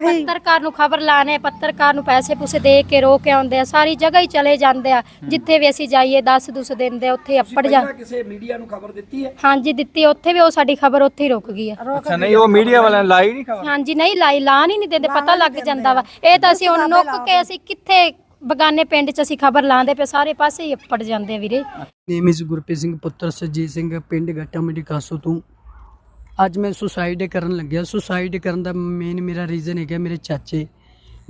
ਪੱਤਰਕਾਰ ਨੂੰ ਖਬਰ ਲਾਣੇ ਪੱਤਰਕਾਰ ਨੂੰ ਪੈਸੇ ਪੂਸੇ ਦੇ ਕੇ ਰੋਕ ਕੇ ਆਉਂਦੇ ਆ ਸਾਰੀ ਜਗ੍ਹਾ ਹੀ ਚਲੇ ਜਾਂਦੇ ਆ। ਜਿੱਥੇ ਵੀ ਅਸੀਂ ਜਾਈਏ 10 ਦੁਸ ਦਿੰਦੇ ਆ, ਉੱਥੇ ਅੱਪੜ ਜਾ ਕਿਸੇ ਮੀਡੀਆ ਨੂੰ ਖਬਰ ਦਿੱਤੀ ਹੈ? ਹਾਂਜੀ ਦਿੱਤੀ ਉੱਥੇ ਵੀ ਉਹ ਸਾਡੀ ਖਬਰ ਉੱਥੇ ਹੀ ਰੁਕ ਗਈ ਆ। ਅੱਛਾ ਨਹੀਂ ਉਹ ਮੀਡੀਆ ਵਾਲਿਆਂ ਨੇ ਲਾਈ ਨਹੀਂ ਖਬਰ? ਹਾਂਜੀ ਨਹੀਂ ਲਾਈ ਲਾਣ ਹੀ ਨਹੀਂ ਦਿੰਦੇ ਪਤਾ ਲੱਗ ਜਾਂਦਾ ਵਾ। ਇਹ ਤਾਂ ਅਸੀਂ ਹੁਣ ਨੁੱਕ ਕੇ ਅਸੀਂ ਕਿੱਥੇ ਬਗਾਨੇ ਪਿੰਡ 'ਚ ਅਸੀਂ ਖਬਰ ਲਾਉਂਦੇ ਪਏ ਸਾਰੇ ਪਾਸੇ ਹੀ ਅੱਪੜ ਜਾਂਦੇ ਆ ਵੀਰੇ। ਨੇਮ ਇਜ਼ ਗੁਰਪ੍ਰੀਤ ਸਿੰਘ ਪੁੱਤਰ ਸਰਜੀਤ ਸਿੰਘ ਪਿੰਡ ਗੱਟਾ ਮੰਡੀ ਕਾਸੋ ਤੋਂ। ਅੱਜ ਮੈਂ ਸੁਸਾਈਡ ਕਰਨ ਲੱਗਿਆ। ਸੁਸਾਈਡ ਕਰਨ ਦਾ ਮੇਨ ਮੇਰਾ ਰੀਜ਼ਨ ਹੈਗਾ ਮੇਰੇ ਚਾਚੇ।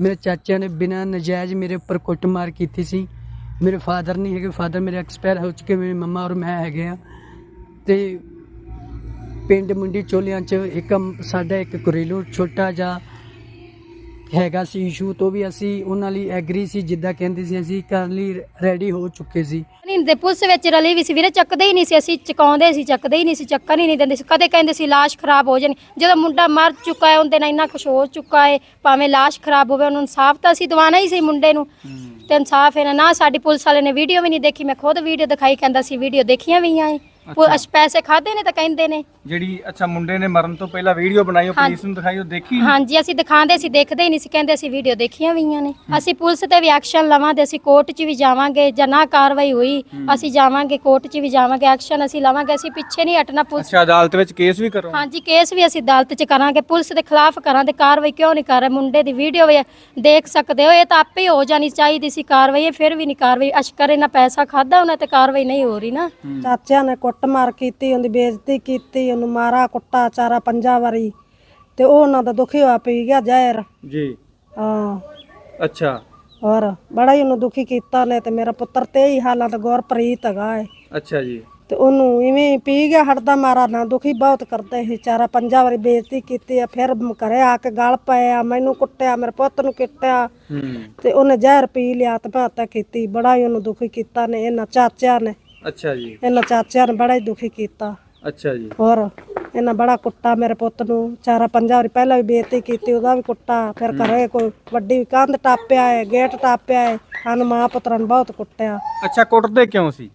ਮੇਰੇ ਚਾਚਿਆਂ ਨੇ ਬਿਨਾਂ ਨਜਾਇਜ਼ ਮੇਰੇ ਉੱਪਰ ਕੁੱਟਮਾਰ ਕੀਤੀ ਸੀ। ਮੇਰੇ ਫਾਦਰ ਨਹੀਂ ਹੈਗੇ। ਫਾਦਰ ਮੇਰੇ ਐਕਸਪਾਇਰ ਹੋ ਚੁੱਕੇ। ਮੇਰੀ ਮੰਮਾ ਔਰ ਮੈਂ ਹੈਗੇ ਆ। ਤੇ ਪਿੰਡ ਮੁੰਡੀ ਚੋਲਿਆਂ ਚ ਇੱਕ ਸਾਡਾ ਇੱਕ ਘਰੇਲੂ ਛੋਟਾ ਜਿਹਾ ਹੈਗਾ ਸੀ ਇਸ਼ੂ ਤੋਂ ਵੀ ਅਸੀਂ ਉਹਨਾਂ ਲਈ ਐਗਰੀ ਸੀ ਜਿੱਦਾਂ ਕਹਿੰਦੇ ਸੀ ਅਸੀਂ ਕਰਨ ਲਈ ਰੈਡੀ ਹੋ ਚੁੱਕੇ ਸੀ। ਨਹੀਂ ਦੇ ਪੁਲਿਸ ਵਿੱਚ ਰਲੀ ਵੀ ਸੀ ਵੀਰੇ ਚੱਕਦੇ ਹੀ ਨਹੀਂ ਸੀ ਅਸੀਂ ਚਕਾਉਂਦੇ ਸੀ ਚੱਕਦੇ ਹੀ ਨਹੀਂ ਸੀ ਚੱਕਣ ਹੀ ਨਹੀਂ ਦਿੰਦੇ ਸੀ। ਕਦੇ ਕਹਿੰਦੇ ਸੀ ਲਾਸ਼ ਖਰਾਬ ਹੋ ਜਾਣੀ। ਜਦੋਂ ਮੁੰਡਾ ਮਰ ਚੁੱਕਾ ਹੈ ਉਹਦੇ ਨਾਲ ਇੰਨਾ ਕੁਝ ਹੋ ਚੁੱਕਾ ਹੈ ਭਾਵੇਂ ਲਾਸ਼ ਖਰਾਬ ਹੋਵੇ ਉਹਨੂੰ ਇਨਸਾਫ ਤਾਂ ਅਸੀਂ ਦਵਾਣਾ ਹੀ ਸੀ ਮੁੰਡੇ ਨੂੰ। ਤੇ ਇਨਸਾਫ ਇਹਨਾਂ ਨਾ ਸਾਡੀ ਪੁਲਿਸ ਵਾਲੇ ਨੇ ਵੀਡੀਓ ਵੀ ਨਹੀਂ ਦੇਖੀ ਮੈਂ ਖੁਦ ਵੀਡੀਓ ਦਿਖਾਈ ਕਹਿੰਦਾ ਸੀ ਵੀਡੀਓ ਦੇਖੀਆਂ ਵੀ ਆਏ ਅਸ ਪੈਸੇ ਖਾਦੇ ਨੇ ਤਾਂ ਕਹਿੰਦੇ ਨੇ। ਜਿਹੜੀ ਅੱਛਾ ਮੁੰਡੇ ਨੇ ਮਰਨ ਤੋਂ ਪਹਿਲਾਂ ਵੀਡੀਓ ਬਣਾਈ ਉਹ। ਪੁਲਿਸ ਨੂੰ ਦਿਖਾਈ ਉਹ ਦੇਖੀ ਹਾਂਜੀ ਅਸੀਂ ਦਿਖਾਉਂਦੇ ਸੀ ਦੇਖਦੇ ਹੀ ਨਹੀਂ ਸੀ ਕਹਿੰਦੇ ਅਸੀਂ ਵੀਡੀਓ ਦੇਖੀਆਂ ਵੀਆਂ ਨੇ। ਅਸੀਂ ਪੁਲਿਸ ਤੇ ਵੀ ਐਕਸ਼ਨ ਲਵਾਂਗੇ ਅਸੀਂ ਕੋਰਟ 'ਚ ਵੀ ਜਾਵਾਂਗੇ ਜਾਂ ਨਾ ਕਾਰਵਾਈ ਹੋਈ ਅਸੀਂ ਜਾਵਾਂਗੇ ਕੋਰਟ 'ਚ ਵੀ ਜਾਵਾਂਗੇ ਐਕਸ਼ਨ ਅਸੀਂ ਲਵਾਂਗੇ ਅਸੀਂ ਪਿੱਛੇ ਨਹੀਂ ਹਟਣਾ ਪੁਲਿਸ ਅੱਛਾ ਅਦਾਲਤ ਵਿੱਚ ਕੇਸ ਵੀ ਕਰੋ ਹਾਂਜੀ ਕੇਸ ਵੀ ਅਸੀਂ ਅਦਾਲਤ 'ਚ ਕਰਾਂਗੇ ਪੁਲਿਸ ਦੇ ਖਿਲਾਫ ਕਰਾਂਗੇ ਕਾਰਵਾਈ ਕਿਉਂ ਨਹੀਂ ਕਰ ਰਹੇ? ਮੁੰਡੇ ਦੀ ਵੀਡੀਓ ਵੀ ਦੇਖ ਸਕਦੇ ਹੋ ਇਹ ਤਾਂ ਆਪੇ ਹੀ ਹੋ ਜਾਣੀ ਚਾਹੀਦੀ ਸੀ ਕਾਰਵਾਈ ਇਹ ਫਿਰ ਵੀ ਨਹੀਂ ਕਾਰਵਾਈ। ਅਸ਼ਕਰ ਇਹਨਾਂ ਪੈਸਾ ਖਾਦਾ ਉਹਨਾਂ ਤੇ ਕਾਰਵਾਈ ਨਹੀਂ ਹੋ ਰਹੀ ਨਾ। ਚਾਚਿਆਂ ਨੇ ਕੁੱਟਮਾਰ ਕੀਤੀ ਉਹਦੀ ਬੇਇੱਜ਼ਤੀ ਕੀਤੀ ਉਹਨੂੰ ਮਾਰਾ ਕੁੱਟਾ ਚਾਰਾ ਪੰਜਾ ਵਾਰੀ। ਤੇ ਉਹ ਉਹਨਾਂ ਦਾ ਦੁਖੀ ਹੋਇਆ ਪਈ ਗਿਆ ਜ਼ਹਿਰ। ਜੀ। ਹਾਂ। ਅੱਛਾ। ਹੋਰ ਬੜਾ ਹੀ ਉਹਨੂੰ ਦੁਖੀ ਕੀਤਾ ਨੇ ਤੇ ਮੇਰਾ ਪੁੱਤਰ ਤੇ ਹੀ ਹਾਲਾਂ ਤੇ ਗੁਰਪ੍ਰੀਤ ਹੈਗਾ ਏ। ਅੱਛਾ ਜੀ। ਤੇ ਉਹਨੂੰ ਇਵੇਂ ਹੀ ਪੀ ਗਿਆ ਹਟਦਾ ਮਾਰਾ ਨਾ ਦੁਖੀ ਬਹੁਤ ਕਰਦਾ ਸੀ ਚਾਰਾ ਪੰਜਾ ਵਾਰੀ ਬੇਇੱਜ਼ਤੀ ਕੀਤੀ ਆ ਫਿਰ ਘਰੇ ਆ ਕੇ ਗਲ ਪਿਆ ਮੈਨੂੰ ਕੁੱਟਿਆ ਮੇਰੇ ਪੁੱਤ ਨੂੰ ਕੁੱਟਿਆ। ਹੂੰ। ਤੇ ਉਹਨੇ ਜ਼ਹਿਰ ਪੀ ਲਿਆ ਹੱਤਾ ਕੀਤੀ ਬੜਾ ਹੀ ਉਹਨੂੰ ਦੁਖੀ ਕੀਤਾ ਨੇ ਇਹਨਾਂ ਚਾਚਿਆਂ ਨੇ। ਅੱਛਾ ਜੀ। ਇਹਨਾਂ ਚਾਚਿਆਂ ਨੇ ਬੜਾ ਹੀ ਦੁਖੀ ਕੀਤਾ। ਅੱਛਾ ਜੀ। ਹੋਰ ਇਹਨਾਂ ਬੜਾ ਕੁੱਟਾ ਮੇਰੇ ਪੁੱਤ ਨੂੰ। ਚਾਰਾ ਪੰਜਾ ਵਾਰੀ ਪਹਿਲਾਂ ਵੀ ਬੇਇੱਜ਼ਤੀ ਕੀਤੀ ਉਹਦਾ ਵੀ ਕੁੱਟਾ। ਫਿਰ ਘਰੇ ਕੋਈ ਵੱਡੀ ਕੰਧ ਟਾਪਿਆ ਹੈ ਗੇਟ ਟਾਪਿਆ ਹੈ ਸਾਨੂੰ ਮਾਂ ਪੁੱਤਰਾਂ ਨੂੰ ਬਹੁਤ ਕੁੱਟਿਆ। ਅੱਛਾ ਕੁੱਟਦੇ ਕਿਉਂ ਸੀ?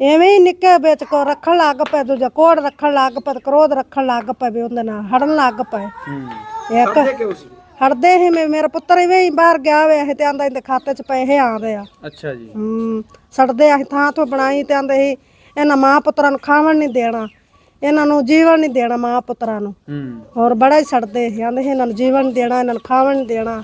ਐਵੇਂ ਹੀ ਨਿੱਕੇ ਵਿੱਚ ਕੋ ਰੱਖਣ ਲੱਗ ਪਏ ਦੂਜਾ ਕੋੜ ਰੱਖਣ ਲੱਗ ਪਏ ਤੇ ਕ੍ਰੋਧ ਰੱਖਣ ਲੱਗ ਪਏ ਵੀ ਉਹਦੇ ਨਾਲ ਹੜਨ ਲੱਗ ਪਏ। ਹੂੰ। ਇੱਕ ਕਿਉਂ ਸੀ? ਹੜਦੇ ਹੀ ਮੇ- ਮੇਰਾ ਪੁੱਤਰ ਇਵੇਂ ਹੀ ਬਾਹਰ ਗਿਆ ਹੋਇਆ ਸੀ ਤੇ ਆਂਦਾ ਇਹਦੇ ਖਾਤੇ 'ਚ ਪੈਸੇ ਆਉਂਦੇ ਆ। ਅੱਛਾ ਜੀ। ਹੂੰ ਸੜਦੇ ਅਸੀਂ ਥਾਂ ਤੋਂ ਬਣਾਈ ਤੇ ਆਂਦੇ ਸੀ ਇਹਨਾਂ ਮਾਂ ਪੁੱਤਰਾਂ ਨੂੰ ਖਾਵਣ ਨਹੀਂ ਦੇਣਾ ਇਹਨਾਂ ਨੂੰ ਜੀਵਨ ਨਹੀਂ ਦੇਣਾ ਮਾਂ ਪੁੱਤਰਾਂ ਨੂੰ। ਹੂੰ। ਹੋਰ ਬੜਾ ਹੀ ਸੜਦੇ ਸੀ ਆਂਦੇ ਸੀ ਇਹਨਾਂ ਨੂੰ ਜੀਵਨ ਨਹੀਂ ਦੇਣਾ ਇਹਨਾਂ ਨੂੰ ਖਾਵਣ ਨਹੀਂ ਦੇਣਾ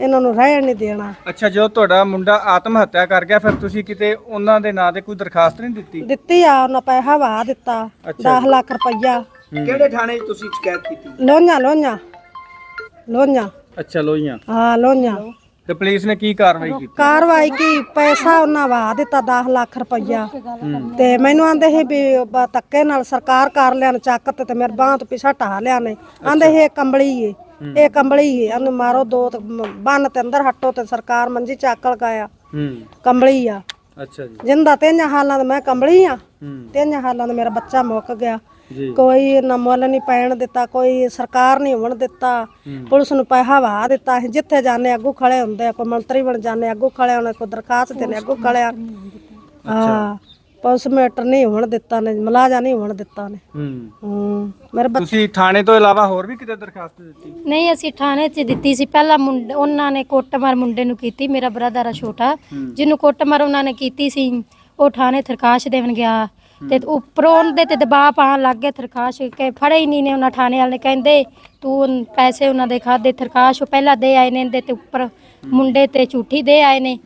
ਇਹਨਾਂ ਨੂੰ ਰਹਿਣ ਨਹੀਂ ਦੇਣਾ। ਅੱਛਾ ਜਦੋਂ ਤੁਹਾਡਾ ਮੁੰਡਾ ਆਤਮ ਹੱਤਿਆ ਕਰ ਗਿਆ ਫਿਰ ਤੁਸੀਂ ਕਿਤੇ ਉਹਨਾਂ ਦੇ ਨਾਂ ਤੇ ਕੋਈ ਦਰਖਾਸਤ ਨਹੀਂ ਦਿੱਤੀ? ਦਿੱਤੀ ਆ ਉਹਨਾਂ ਪੈਸਾ ਵਾ ਦਿੱਤਾ 10 ਲੱਖ ਰੁਪਈਆ। ਕਿਹੜੇ ਥਾਣੇ 'ਚ ਤੁਸੀਂ ਸ਼ਿਕਾਇਤ ਕੀਤੀ? ਲੋਈਆਂ ਲੋਈਆਂ ਲੋਈਆਂ ਅੱਛਾ ਲੋਈਆਂ ਹਾਂ ਲੋਈਆਂ ਤੇ ਪੁਲਿਸ ਨੇ ਕੀ ਕਾਰਵਾਈ ਕੀਤੀ? ਕਾਰਵਾਈ ਕੀ? ਪੈਸਾ ਉਹਨਾਂ ਵਾ ਦਿੱਤਾ 10 ਲੱਖ ਰੁਪਈਆ। ਤੇ ਮੈਨੂੰ ਆਂਦੇ ਸੀ ਵੀ ਬ- ਧੱਕੇ ਨਾਲ ਸਰਕਾਰ ਕਰ ਲਿਆ ਨੇ ਚੱਕ ਤੇ ਤੇ ਮੇਰੇ ਬਾਂਹ ਤੋਂ ਪਿਛਾ ਢਾ ਲਿਆ ਨੇ ਆਂਦੇ ਸੀ ਇਹ ਕੰਬਲੀ ਏ ਇਹ ਕੰਬਲੀ ਏ। ਇਹਨੂੰ ਮਾਰੋ ਦੋ ਤੇ ਮ- ਬੰਨ ਤੇ ਅੰਦਰ ਹੱਟੋ ਤੇ ਸਰਕਾਰ ਮੰਜੀ ਚੱਕ ਲਗਾਇਆ ਹੂੰ। ਕੰਬਲੀ ਆ। ਅੱਛਾ ਜੀ। ਜਿੰਦਾ ਤਿੰਨ ਹਾਲਾਂ ਦਾ ਮੈਂ ਕੰਬਲੀ ਆ। ਹੂੰ। ਤਿੰਨ ਹਾਲਾਂ ਦਾ ਮੇਰਾ ਬੱਚਾ ਮੁੱਕ ਗਿਆ। ਕੋਈ ਨਾ ਮੁੱਲ ਨਹੀਂ ਪੈਣ ਦਿੱਤਾ ਕੋਈ ਸਰਕਾਰ ਨਹੀਂ ਹੋਣ ਦਿੱਤਾ ਪੁਲਿਸ ਨੂੰ ਪੈਸਾ ਵਾ ਦਿੱਤਾ। ਅਸੀਂ ਜਿੱਥੇ ਜਾਂਦੇ ਅੱਗੂ ਖੜੇ ਹੁੰਦੇ ਆ ਕੋਈ ਮੰਤਰੀ ਬਣ ਜਾਂਦੇ ਅੱਗੂ ਖੜੇ ਹੋਣੇ ਕੋਈ ਦਰਖਾਸਤ ਦੇਣੇ ਅੱਗੂ ਖੜੇ ਆ ਹਾਂ ਪੁਲਿਸ ਮੈਟਰ ਨਹੀਂ ਹੋਣ ਦਿੱਤਾ ਨੇ ਮਲਾਜਾ ਨਹੀਂ ਹੋਣ ਦਿੱਤਾ ਨੇ। ਹੂੰ। ਹੂੰ ਮੇਰੇ ਬੱਚੇ ਤੁਸੀਂ ਥਾਣੇ ਤੋਂ ਇਲਾਵਾ ਹੋਰ ਵੀ ਕਿਤੇ ਦਰਖਾਸਤ ਦਿੱਤੀ? ਨਹੀਂ ਅਸੀਂ ਥਾਣੇ 'ਚ ਦਿੱਤੀ ਸੀ। ਪਹਿਲਾਂ ਮੁੰਡੇ ਉਹਨਾਂ ਨੇ ਕੁੱਟਮਾਰ ਮੁੰਡੇ ਨੂੰ ਕੀਤੀ ਮੇਰਾ ਬ੍ਰਦਰ ਆ ਛੋਟਾ। ਜਿਹਨੂੰ ਕੁੱਟਮਾਰ ਉਹਨਾਂ ਨੇ ਕੀਤੀ ਸੀ ਉਹ ਥਾਣੇ ਥਰਕਾਸ਼ ਦੇਵਨ ਗਿਆ। ਤੇ ਉੱਪਰੋਂ ਉਹਦੇ ਤੇ ਦਬਾਅ ਪਾਉਣ ਲੱਗ ਗਏ ਥਰਕਾਸ਼ ਕੇ ਫੜੇ ਹੀ ਨਹੀਂ ਨੇ ਉਹਨਾਂ ਥਾਣੇ ਵਾਲੇ, ਕਹਿੰਦੇ ਤੂੰ ਪੈਸੇ ਉਹਨਾਂ ਦੇ ਖਾਦੇ ਥਰਕਾਸ਼ ਉਹ ਪਹਿਲਾਂ ਦੇ ਆਏ ਨੇ ਇਹਦੇ ਤੇ ਉੱਪਰ, ਮੁੰਡੇ ਤੇ ਝੂਠੀ ਦੇ ਆਏ ਨੇ।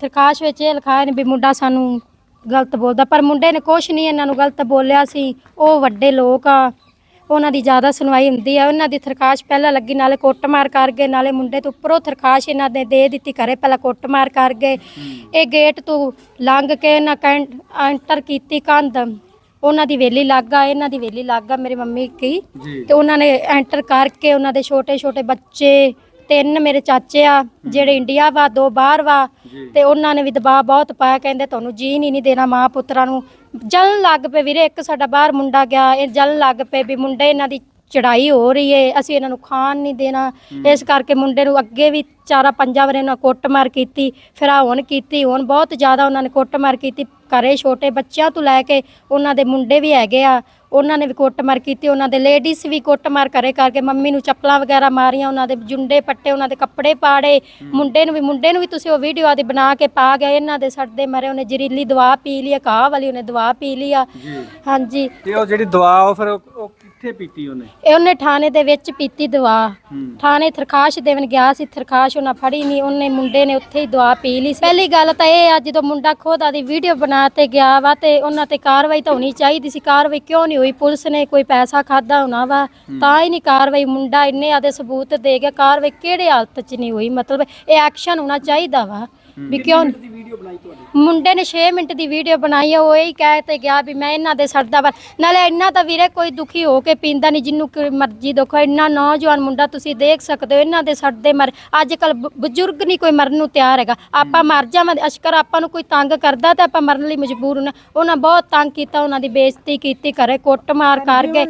ਥਰਕਾਸ਼ ਵਿੱਚ ਇਹ ਲਿਖਾਇਆ ਨੇ ਵੀ ਮੁੰਡਾ ਸਾਨੂੰ ਗਲਤ ਬੋਲਦਾ, ਪਰ ਮੁੰਡੇ ਨੇ ਕੁਛ ਨਹੀਂ ਇਹਨਾਂ ਨੂੰ ਗਲਤ ਬੋਲਿਆ ਸੀ, ਉਹ ਵੱਡੇ ਲੋਕ ਆ। ਉਹਨਾਂ ਦੀ ਜ਼ਿਆਦਾ ਸੁਣਵਾਈ ਹੁੰਦੀ ਆ ਉਹਨਾਂ ਦੀ ਥਰਕਾਸ਼ ਪਹਿਲਾਂ ਲੱਗੀ ਨਾਲੇ ਕੁੱਟਮਾਰ ਕਰ ਗਏ ਨਾਲੇ ਮੁੰਡੇ ਤੋਂ ਉੱਪਰੋਂ ਥਰਕਾਸ਼ ਇਹਨਾਂ ਨੇ ਦੇ ਦਿੱਤੀ ਘਰੇ ਪਹਿਲਾਂ ਕੁੱਟਮਾਰ ਕਰ ਗਏ। ਇਹ ਗੇਟ ਤੋਂ ਲੰਘ ਕੇ ਇਹਨਾਂ ਕੈਂਟ ਐਂਟਰ ਕੀਤੀ ਕੰਧ। ਉਹਨਾਂ ਦੀ ਵੇਲੀ ਲੱਗਾ ਇਹਨਾਂ ਦੀ ਵੇਲੀ ਲੱਗਾ ਮੇਰੀ ਮੰਮੀ ਕੀ ਤੇ ਉਹਨਾਂ ਨੇ ਐਂਟਰ ਕਰਕੇ ਉਹਨਾਂ ਦੇ ਛੋਟੇ ਛੋਟੇ ਬੱਚੇ ਤਿੰਨ ਮੇਰੇ ਚਾਚੇ ਆ ਜਿਹੜੇ ਇੰਡੀਆ ਵਾ ਦੋ ਬਾਹਰ ਵਾ ਤੇ ਉਹਨਾਂ ਨੇ ਵੀ ਦਬਾਅ ਬਹੁਤ ਪਾਇਆ ਕਹਿੰਦੇ ਤੁਹਾਨੂੰ ਜੀਣ ਹੀ ਨਹੀਂ ਦੇਣਾ ਮਾਂ ਪੁੱਤਰਾਂ ਨੂੰ। ਜਲ ਲੱਗ ਪਏ ਵੀਰੇ ਇੱਕ ਸਾਡਾ ਬਾਹਰ ਮੁੰਡਾ ਗਿਆ ਇਹ ਜਲ ਲੱਗ ਪਏ ਵੀ ਮੁੰਡੇ ਇਹਨਾਂ ਦੀ ਚੜਾਈ ਹੋ ਰਹੀ ਏ ਅਸੀਂ ਇਹਨਾਂ ਨੂੰ ਖਾਣ ਨਹੀਂ ਦੇਣਾ। ਇਸ ਕਰਕੇ ਮੁੰਡੇ ਨੂੰ ਅੱਗੇ ਵੀ ਚਾਰਾ ਪੰਜਾ ਵਾਰ ਇਹਨਾਂ ਕੁੱਟਮਾਰ ਕੀਤੀ ਫਿਰ ਆ ਹੁਣ ਕੀਤੀ ਹੁਣ ਬਹੁਤ ਜ਼ਿਆਦਾ ਉਹਨਾਂ ਨੇ ਕੁੱਟਮਾਰ ਕੀਤੀ। ਘਰੇ ਛੋਟੇ ਬੱਚਿਆਂ ਤੋਂ ਲੈ ਕੇ ਉਹਨਾਂ ਦੇ ਮੁੰਡੇ ਵੀ ਹੈਗੇ ਆ ਉਹਨਾਂ ਨੇ ਵੀ ਕੁੱਟਮਾਰ ਕੀਤੀ ਉਹਨਾਂ ਦੇ ਲੇਡੀਜ਼ ਵੀ ਕੁੱਟਮਾਰ ਕਰੇ ਕਰਕੇ ਮੰਮੀ ਨੂੰ ਚੱਪਲਾਂ ਵਗੈਰਾ ਮਾਰੀਆਂ ਉਹਨਾਂ ਦੇ ਜੁੰਡੇ ਪੱਟੇ ਉਹਨਾਂ ਦੇ ਕੱਪੜੇ ਪਾੜੇ ਮੁੰਡੇ ਨੂੰ ਵੀ ਮੁੰਡੇ ਨੂੰ ਵੀ ਤੁਸੀਂ ਉਹ ਵੀਡੀਓ ਆਦੀ ਬਣਾ ਕੇ ਪਾ ਗਏ ਇਹਨਾਂ ਦੇ ਸੜਦੇ ਮਰੇ ਉਹਨੇ ਜ਼ਹਿਰੀਲੀ ਦਵਾ ਪੀ ਲਈ ਆ ਕਾਹ ਵਾਲੀ ਉਹਨੇ ਦਵਾ ਪੀ ਲਈ ਆ। ਹਾਂਜੀ। ਤੇ ਉਹ ਜਿਹੜੀ ਦਵਾ ਉਹ ਫਿਰ ਉਹ ਉਹ ਕਿੱਥੇ ਪੀਤੀ ਉਹਨੇ? ਇਹ ਉਹਨੇ ਥਾਣੇ ਦੇ ਵਿੱਚ ਪੀਤੀ ਦਵਾ ਹੂੰ। ਥਾਣੇ ਥਰਖਾਸ਼ ਦੇਵਨ ਗਿਆ ਸੀ ਥਰਖਾਸ਼ ਉਹਨਾਂ ਫੜੀ ਨਹੀਂ ਉਹਨੇ ਮੁੰਡੇ ਨੇ ਉੱਥੇ ਹੀ ਦਵਾ ਪੀ ਲਈ ਸੀ। ਪਹਿਲੀ ਗੱਲ ਤਾਂ ਇਹ ਆ ਜਦੋਂ ਮੁੰਡਾ ਖੁਦ ਆਦੀ ਵੀਡੀਓ ਬਣਾ ਤੇ ਗਿਆ ਵਾ ਤੇ ਉਹਨਾਂ ਤੇ ਕਾਰਵਾਈ ਤਾਂ ਹੋਣੀ ਚਾਹੀਦੀ ਸੀ। ਕਾਰਵਾਈ ਕਿਉਂ ਨਹੀਂ ਹੋਈ? ਪੁਲਿਸ ਨੇ ਕੋਈ ਪੈਸਾ ਖਾਦਾ ਹੋਣਾ ਵਾ ਤਾਂ ਹੀ ਨਹੀਂ ਕਾਰਵਾਈ। ਮੁੰਡਾ ਇੰਨੇ ਆਦੇ ਸਬੂਤ ਦੇ ਗਿਆ। ਕਾਰਵਾਈ ਕਿਹੜੇ ਹਾਲਤ 'ਚ ਨਹੀਂ ਹੋਈ? ਮਤਲਬ ਇਹ ਐਕਸ਼ਨ ਹੋਣਾ ਚਾਹੀਦਾ ਵਾ। ਵੀ ਕਿਉਂ ਦੀ ਵੀਡੀਓ ਬਣਾਈ ਤੁਹਾਡੀ? ਮੁੰਡੇ ਨੇ 6 ਮਿੰਟ ਦੀ ਵੀਡੀਓ ਬਣਾਈ ਆ ਉਹ ਇਹੀ ਕਹਿ ਤੇ ਗਿਆ ਵੀ ਮੈਂ ਇਹਨਾਂ ਦੇ ਸੜਦਾ ਵਾ ਨਾਲੇ ਇੰਨਾ ਤਾਂ ਵੀਰੇ ਕੋਈ ਦੁਖੀ ਹੋ ਕੇ ਪੀਂਦਾ ਨਹੀਂ ਜਿੰਨੂੰ ਮਰਜ਼ੀ ਦੁੱਖ। ਇੰਨਾ ਨੌਜਵਾਨ ਮੁੰਡਾ ਤੁਸੀਂ ਦੇਖ ਸਕਦੇ ਹੋ ਇਹਨਾਂ ਦੇ ਸੜਦੇ ਮਰ ਅੱਜ ਕੱਲ ਬਜ਼ੁਰਗ ਨਹੀਂ ਕੋਈ ਮਰਨ ਨੂੰ ਤਿਆਰ ਹੈਗਾ। ਆਪਾਂ ਮਰ ਜਾਵਾਂਗੇ ਅਸ਼ਕਰ ਆਪਾਂ ਨੂੰ ਕੋਈ ਤੰਗ ਕਰਦਾ ਤਾਂ ਆਪਾਂ ਮਰਨ ਲਈ ਮਜਬੂਰ ਹੁੰਦੇ ਉਹਨਾਂ ਬਹੁਤ ਤੰਗ ਕੀਤਾ ਉਹਨਾਂ ਦੀ ਬੇਇੱਜ਼ਤੀ ਕੀਤੀ ਘਰੇ ਕੁੱਟਮਾਰ ਕਰਕੇ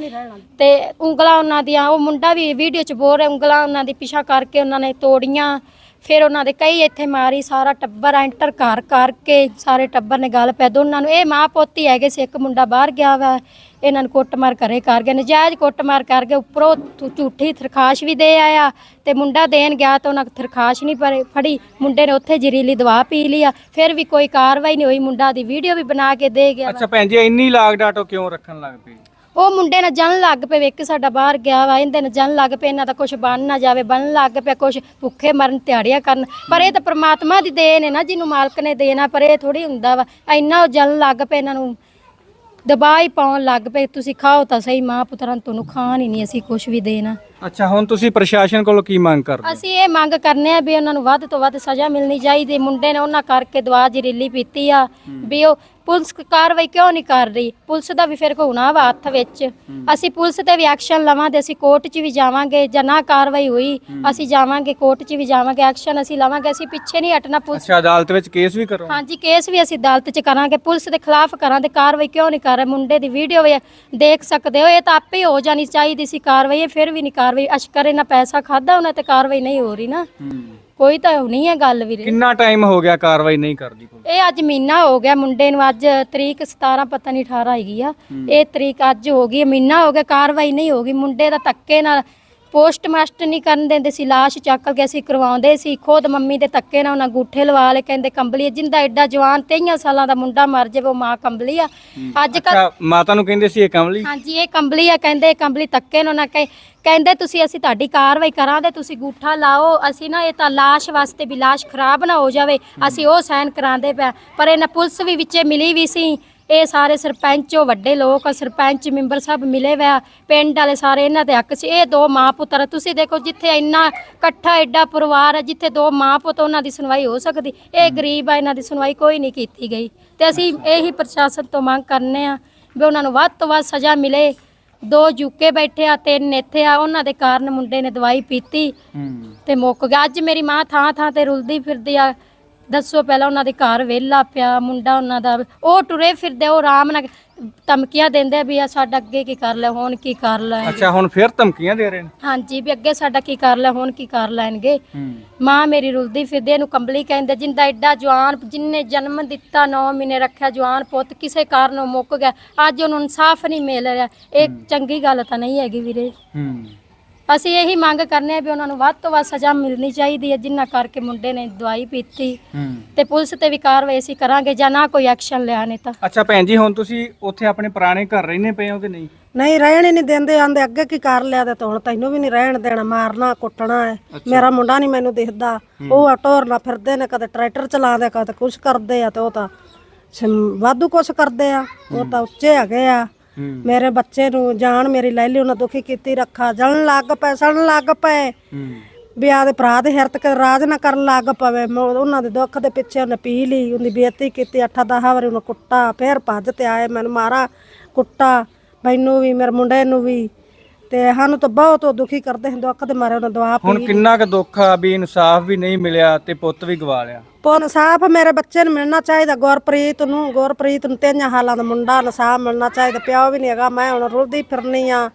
ਤੇ ਉਂਗਲਾਂ ਉਹਨਾਂ ਦੀਆਂ ਉਹ ਮੁੰਡਾ ਵੀ ਵੀਡੀਓ 'ਚ ਬੋਲ ਰਿਹਾ ਉਂਗਲਾਂ ਉਹਨਾਂ ਦੀ ਪਿਛਾ ਕਰਕੇ ਉਹਨਾਂ ਨੇ ਤੋੜੀਆਂ। ਫਿਰ ਉਹਨਾਂ ਦੇ ਕਈ ਇੱਥੇ ਮਾਰੀ, ਸਾਰਾ ਟੱਬਰ ਐਂਟਰ ਘਰ ਕਰਕੇ ਸਾਰੇ ਟੱਬਰ ਨੇ ਗੱਲ ਪੈ, ਦੋਨਾਂ ਨੂੰ, ਇਹ ਮਾਂ ਪੋਤੀ ਹੈਗੇ ਸੀ, ਇੱਕ ਮੁੰਡਾ ਬਾਹਰ ਗਿਆ ਵਾ, ਇਹਨਾਂ ਨੂੰ ਕੁੱਟਮਾਰ ਘਰੇ ਕਰ ਗਏ, ਨਜਾਇਜ਼ ਕੁੱਟਮਾਰ ਕਰ ਗਏ, ਉੱਪਰੋਂ ਝੂਠੀ ਥਰਖਾਸ਼ ਵੀ ਦੇ ਆਇਆ ਤੇ ਮੁੰਡਾ ਦੇਣ ਗਿਆ ਤਾਂ ਉਹਨਾਂ ਥਰਖਾਸ਼ ਨਹੀਂ ਪਰ, ਫੜੀ, ਮੁੰਡੇ ਨੇ ਉੱਥੇ ਜ਼ਹਿਰੀਲੀ ਦਵਾ ਪੀ ਲਈ ਆ, ਫਿਰ ਵੀ ਕੋਈ ਕਾਰਵਾਈ ਨਹੀਂ ਹੋਈ, ਮੁੰਡਾ ਦੀ ਵੀਡੀਓ ਵੀ ਬਣਾ ਕੇ ਦੇ ਗਿਆ ਅੱਛਾ ਭੈਣ ਜੀ, ਇੰਨੀ ਲਾਗ ਡਾਟੋ ਕਿਉਂ ਰੱਖਣ ਲੱਗ ਪਈ? ਉਹ ਮੁੰਡੇ ਨਾਲ ਜਨ ਲੱਗ ਪਏ ਵੇਖ ਕੇ ਸਾਡਾ ਬਾਹਰ ਗਿਆ ਵਾ ਇਹਦੇ ਨਾਲ ਜਨ ਲੱਗ ਪਏ ਇਹਨਾਂ ਦਾ ਕੁਝ ਬਣ ਨਾ ਜਾਵੇ ਬਣ ਲੱਗ ਪਿਆ ਕੁਝ ਭੁੱਖੇ ਮਰਨ ਤਿਆੜੀਆਂ ਕਰਨ। ਪਰ ਇਹ ਤਾਂ ਪ੍ਰਮਾਤਮਾ ਦੀ ਦੇਣ ਹੈ ਨਾ ਜਿਹਨੂੰ ਮਾਲਕ ਨੇ ਦੇਣਾ ਪਰ ਇਹ ਥੋੜੀ ਹੁੰਦਾ ਵਾ ਇੰਨਾ ਉਹ ਜਨ ਲੱਗ ਪਏ ਇਹਨਾਂ ਨੂੰ। ਦਬਾਅ ਹੀ ਪਾਉਣ ਲੱਗ ਪਏ ਤੁਸੀਂ ਖਾਓ ਤਾਂ ਸਹੀ ਮਾਂ ਪੁੱਤਰਾਂ ਤੁਹਾਨੂੰ ਖਾਣ ਹੀ ਨਹੀਂ ਅਸੀਂ ਕੁਝ ਵੀ ਦੇਣਾ। ਅੱਛਾ ਹੁਣ ਤੁਸੀਂ ਪ੍ਰਸ਼ਾਸਨ ਕੋਲੋਂ ਕੀ ਮੰਗ ਕਰਦੇ? ਹੋ? ਅਸੀਂ ਇਹ ਮੰਗ ਕਰਨੇ ਆ ਵੀ ਉਹਨਾਂ ਨੂੰ ਵੱਧ ਤੋਂ ਵੱਧ ਸਜ਼ਾ ਮਿਲਣੀ ਚਾਹੀਦੀ। ਮੁੰਡੇ ਨੇ ਉਹਨਾਂ ਕਰਕੇ ਦਵਾ ਜ਼ਹਿਰੀਲੀ ਪੀਤੀ ਆ ਵੀ ਉਹ ਪੁਲਿਸ ਕਾਰਵਾਈ ਕਿਉਂ ਨਹੀਂ ਕਰ ਰਹੀ? ਪੁਲਿਸ ਦਾ ਵੀ ਫਿਰ ਹੋਣਾ ਵਾ ਹੱਥ ਵਿੱਚ। ਅਸੀਂ ਪੁਲਿਸ ਤੇ ਵੀ ਐਕਸ਼ਨ ਲਵਾਂਗੇ ਅਸੀਂ ਕੋਰਟ 'ਚ ਵੀ ਜਾਵਾਂਗੇ ਜਾਂ ਨਾ ਕਾਰਵਾਈ ਹੋਈ ਅਸੀਂ ਜਾਵਾਂਗੇ ਕੋਰਟ 'ਚ ਵੀ ਜਾਵਾਂਗੇ ਐਕਸ਼ਨ ਅਸੀਂ ਲਵਾਂਗੇ ਅਸੀਂ ਪਿੱਛੇ ਨਹੀਂ ਹਟਣਾ ਪੁਲਿਸ ਅੱਛਾ ਅਦਾਲਤ ਵਿੱਚ ਕੇਸ ਵੀ ਕਰੋ ਹਾਂਜੀ ਕੇਸ ਵੀ ਅਸੀਂ ਅਦਾਲਤ 'ਚ ਕਰਾਂਗੇ ਪੁਲਿਸ ਦੇ ਖਿਲਾਫ ਕਰਾਂਗੇ ਕਾਰਵਾਈ ਕਿਉਂ ਨਹੀਂ ਕਰ ਰਹੇ? ਮੁੰਡੇ ਦੀ ਵੀਡੀਓ ਵੀ ਦੇਖ ਸਕਦੇ ਹੋ ਇਹ ਤਾਂ ਆਪੇ ਹੀ ਜਾਣੀ ਚਾਹੀਦੀ ਸੀ ਕਾਰਵਾਈ ਇਹ ਫਿਰ ਵੀ ਨਹੀਂ ਕਾਰਵਾਈ। ਅਸ਼ਕਰ ਇਹਨਾਂ ਪੈਸਾ ਖਾਦਾ ਉਹਨਾਂ ਤੇ ਕਾਰਵਾਈ ਨਹੀਂ ਹੋ ਰਹੀ ਨਾ। ਹੂੰ। ਕੋਈ ਤਾਂ ਹੋਣੀ ਹੈ ਗੱਲ ਵੀਰੇ। ਕਿੰਨਾ ਟਾਈਮ ਹੋ ਗਿਆ ਕਾਰਵਾਈ ਨਹੀਂ ਕਰਦੀ ਪੁਲਿਸ ਇਹ ਅੱਜ ਮਹੀਨਾ ਹੋ ਗਿਆ ਮੁੰਡੇ ਨੂੰ ਅੱਜ ਤਰੀਕ 17 ਪਤਾ ਨਹੀਂ 18 ਹੈਗੀ ਆ। ਇਹ ਤਰੀਕ ਅੱਜ ਹੋ ਗਈ ਮਹੀਨਾ ਹੋ ਗਿਆ ਕਾਰਵਾਈ ਨਹੀਂ ਹੋ ਗਈ। ਮੁੰਡੇ ਦਾ ਧੱਕੇ ਨਾਲ ਪੋਸਟ ਮਾਸਟਰ ਨਹੀਂ ਕਰਨ ਦਿੰਦੇ ਸੀ ਲਾਸ਼ ਚੱਕ ਕੇ ਅਸੀਂ ਕਰਵਾਉਂਦੇ ਸੀ ਖੁਦ ਮੰਮੀ ਦੇ ਧੱਕੇ ਨਾਲ ਉਹਨਾਂ ਗੂਠੇ ਲਵਾ ਲਏ ਕਹਿੰਦੇ ਕੰਬਲੀ। ਜਿੰਦਾ ਐਡਾ ਜਵਾਨ 23 ਸਾਲਾਂ ਦਾ ਮੁੰਡਾ ਮਰ ਜਾਵੇ ਉਹ ਮਾਂ ਕੰਬਲੀ ਆ। ਅੱਜ ਕੱਲ ਮਾਤਾ ਨੂੰ ਕਹਿੰਦੇ ਸੀ ਇਹ ਕਮਲੀ ਹਾਂਜੀ ਇਹ ਕੰਬਲੀ ਆ ਕਹਿੰਦੇ ਕੰਬਲੀ ਧੱਕੇ ਨਾਲ ਨਾ ਕਹੇ ਕਹਿੰਦੇ ਤੁਸੀਂ ਅਸੀਂ ਤੁਹਾਡੀ ਕਾਰਵਾਈ ਕਰਾਂਗੇ ਤੁਸੀਂ ਗੂਠਾ ਲਾਓ ਅਸੀਂ ਨਾ ਇਹ ਤਾਂ ਲਾਸ਼ ਵਾਸਤੇ ਵੀ ਲਾਸ਼ ਖਰਾਬ ਨਾ ਹੋ ਜਾਵੇ ਅਸੀਂ ਉਹ ਸਾਈਨ ਕਰਾਉਂਦੇ ਪਿਆ ਪਰ ਇਹਨਾਂ ਪੁਲਿਸ ਵੀ ਵਿੱਚੇ ਮਿਲੀ ਵੀ ਸੀ ਇਹ ਸਾਰੇ ਸਰਪੰਚੋ ਵੱਡੇ ਲੋਕ ਸਰਪੰਚ ਮੈਂਬਰ ਸਭ ਮਿਲੇ ਹੋਇਆ ਪਿੰਡ ਵਾਲੇ ਸਾਰੇ ਇਹਨਾਂ ਦੇ ਹੱਕ 'ਚ ਇਹ ਦੋ ਮਾਂ ਪੁੱਤਰ ਆ। ਤੁਸੀਂ ਦੇਖੋ ਜਿੱਥੇ ਇੰਨਾ ਇਕੱਠਾ ਐਡਾ ਪਰਿਵਾਰ ਹੈ ਜਿੱਥੇ ਦੋ ਮਾਂ ਪੁੱਤ ਉਹਨਾਂ ਦੀ ਸੁਣਵਾਈ ਹੋ ਸਕਦੀ। ਇਹ ਗਰੀਬ ਆ ਇਹਨਾਂ ਦੀ ਸੁਣਵਾਈ ਕੋਈ ਨਹੀਂ ਕੀਤੀ ਗਈ। ਤੇ ਅਸੀਂ ਇਹੀ ਪ੍ਰਸ਼ਾਸਨ ਤੋਂ ਮੰਗ ਕਰਨੇ ਆ ਵੀ ਉਹਨਾਂ ਨੂੰ ਵੱਧ ਤੋਂ ਵੱਧ ਸਜ਼ਾ ਮਿਲੇ। ਦੋ ਜੁਕੇ ਬੈਠੇ ਆ ਤਿੰਨ ਇੱਥੇ ਆ। ਉਹਨਾਂ ਦੇ ਕਾਰਨ ਮੁੰਡੇ ਨੇ ਦਵਾਈ ਪੀਤੀ ਤੇ ਮੁੱਕ ਗਿਆ। ਅੱਜ ਮੇਰੀ ਮਾਂ ਥਾਂ ਥਾਂ ਤੇ ਰੁਲਦੀ ਫਿਰਦੀ ਆ। ਦੱਸੋ ਪਹਿਲਾਂ ਉਹਨਾਂ ਦੇ ਘਰ ਵਿਹਲਾ ਪਿਆ ਮੁੰਡਾ ਉਹਨਾਂ ਦਾ ਉਹ ਟੁਰੇ ਫਿਰਦੇ ਉਹ ਆਰਾਮ ਨਾਲ ਧਮਕੀਆਂ ਦਿੰਦੇ ਵੀ ਆ ਸਾਡਾ ਅੱਗੇ ਕੀ ਕਰ ਲੈ ਹੁਣ ਕੀ ਕਰ ਲੈ ਅੱਛਾ ਹੁਣ ਫਿਰ ਧਮਕੀਆਂ ਦੇ ਰਹੇ ਨੇ? ਹਾਂਜੀ ਵੀ ਅੱਗੇ ਸਾਡਾ ਕੀ ਕਰ ਲੈ ਹੁਣ ਕੀ ਕਰ ਲੈਣਗੇ। ਮਾਂ ਮੇਰੀ ਰੁਲਦੀ ਫਿਰਦੀ ਇਹਨੂੰ ਕੰਬਲੀ ਕਹਿੰਦੇ ਜਿੰਦਾ ਐਡਾ ਜਵਾਨ ਜਿੰਨੇ ਜਨਮ ਦਿੱਤਾ 9 ਮਹੀਨੇ ਰੱਖਿਆ ਜਵਾਨ ਪੁੱਤ ਕਿਸੇ ਕਾਰਨੋਂ ਮੁੱਕ ਗਿਆ। ਅੱਜ ਉਹਨੂੰ ਇਨਸਾਫ ਨਹੀਂ ਮਿਲ ਰਿਹਾ। ਇਹ ਚੰਗੀ ਗੱਲ ਤਾਂ ਨਹੀਂ ਹੈਗੀ ਵੀਰੇ। ਹੂੰ। ਅਸੀਂ ਇਹੀ ਮੰਗ ਕਰਨੇ ਆ ਵੀ ਉਹਨਾਂ ਨੂੰ ਵੱਧ ਤੋਂ ਵੱਧ ਸਜ਼ਾ ਮਿਲਣੀ ਚਾਹੀਦੀ ਹੈ ਜਿੰਨਾ ਕਰਕੇ ਮੁੰਡੇ ਨੇ ਦਵਾਈ ਪੀਤੀ। ਹੂੰ। ਤੇ ਪੁਲਿਸ ਤੇ ਵੀ ਕਾਰਵਾਈ ਅਸੀਂ ਕਰਾਂਗੇ ਜਾਂ ਨਾ ਕੋਈ ਐਕਸ਼ਨ ਲਿਆ ਨੇ ਤਾਂ। ਅੱਛਾ ਭੈਣ ਜੀ ਹੁਣ ਤੁਸੀਂ ਉੱਥੇ ਆਪਣੇ ਪੁਰਾਣੇ ਘਰ ਰਹਿੰਦੇ ਪਏ ਹੋ ਕਿ ਨਹੀਂ? ਨਹੀਂ ਰਹਿਣ ਹੀ ਨਹੀਂ ਦਿੰਦੇ ਆਂਦੇ ਅੱਗੇ ਕੀ ਕਰ ਲਿਆ ਤੇ ਹੁਣ ਤੈਨੂੰ ਵੀ ਨਹੀਂ ਰਹਿਣ ਦੇਣਾ ਮਾਰਨਾ ਕੁੱਟਣਾ ਹੈ। ਮੇਰਾ ਮੁੰਡਾ ਨਹੀਂ ਮੈਨੂੰ ਦਿਖਦਾ। ਉਹ ਟੋਰਨਾ ਫਿਰਦੇ ਨੇ ਕਦੇ ਟਰੈਕਟਰ ਚਲਾਉਂਦੇ ਕਦੇ ਕੁਛ ਕਰਦੇ ਆ ਤੇ ਉਹ ਤਾਂ ਸਿਮ- ਵਾਧੂ ਕੁਛ ਕਰਦੇ ਆ। ਉਹ ਤਾਂ ਉੱਚੇ ਹੈਗੇ ਆ। ਮੇਰੇ ਬੱਚੇ ਨੂੰ ਜਾਨ ਮੇਰੀ ਲੈ ਲਈ ਉਹਨਾਂ ਦੁਖੀ ਕੀਤੀ ਰੱਖਾ ਜਲਣ ਲੱਗ ਪਏ ਸੜਨ ਲੱਗ ਪਏ। ਹੂੰ। ਵੀ ਆਦੇ ਭਰਾ ਦੇ ਹਿਰਤ ਕੇ ਰਾਜ ਨਾ ਕਰਨ ਲੱਗ ਪਵੇ। ਮੈਂ ਉਹਨਾਂ ਦੇ ਦੁੱਖ ਦੇ ਪਿੱਛੇ ਉਹਨੇ ਪੀ ਲਈ ਉਹਦੀ ਬੇਇੱਜ਼ਤੀ ਕੀਤੀ ਅੱਠਾ ਦਹਾ ਵਾਰੀ ਉਹਨੂੰ ਕੁੱਟਾ ਫੇਰ ਭੱਜ ਤੇ ਆਏ ਮੈਨੂੰ ਮਾਰਾ ਕੁੱਟਾ। ਮੈਨੂੰ ਵੀ ਮੇਰੇ ਮੁੰਡੇ ਨੂੰ ਵੀ। ਤੇ ਸਾਨੂੰ ਤਾਂ ਬਹੁਤ ਦੁਖੀ ਕਰਦੇ ਸੀ ਦੁੱਖ ਦੇ ਮਾਰੇ ਉਹਨਾਂ ਦਵਾ ਹੁਣ ਪੀ ਕਿੰਨਾ ਕੁ ਦੁੱਖ ਆ ਵੀ ਇਨਸਾਫ ਵੀ ਨਹੀਂ ਮਿਲਿਆ ਤੇ ਪੁੱਤ ਵੀ ਗਵਾ ਲਿਆ। ਪੋ ਇਨਸਾਫ ਮੇਰੇ ਬੱਚੇ ਨੂੰ ਮਿਲਣਾ ਚਾਹੀਦਾ ਗੁਰਪ੍ਰੀਤ ਨੂੰ ਗੁਰਪ੍ਰੀਤ ਨੂੰ ਤਿੰਨ ਹਾਲਾਂ ਦਾ ਮੁੰਡਾ ਇਨਸਾਫ ਮਿਲਣਾ ਚਾਹੀਦਾ ਪਿਓ ਵੀ ਨਹੀਂ ਹੈਗਾ ਮੈਂ ਹੁਣ ਰੁਲਦੀ ਫਿਰਨੀ ਆ।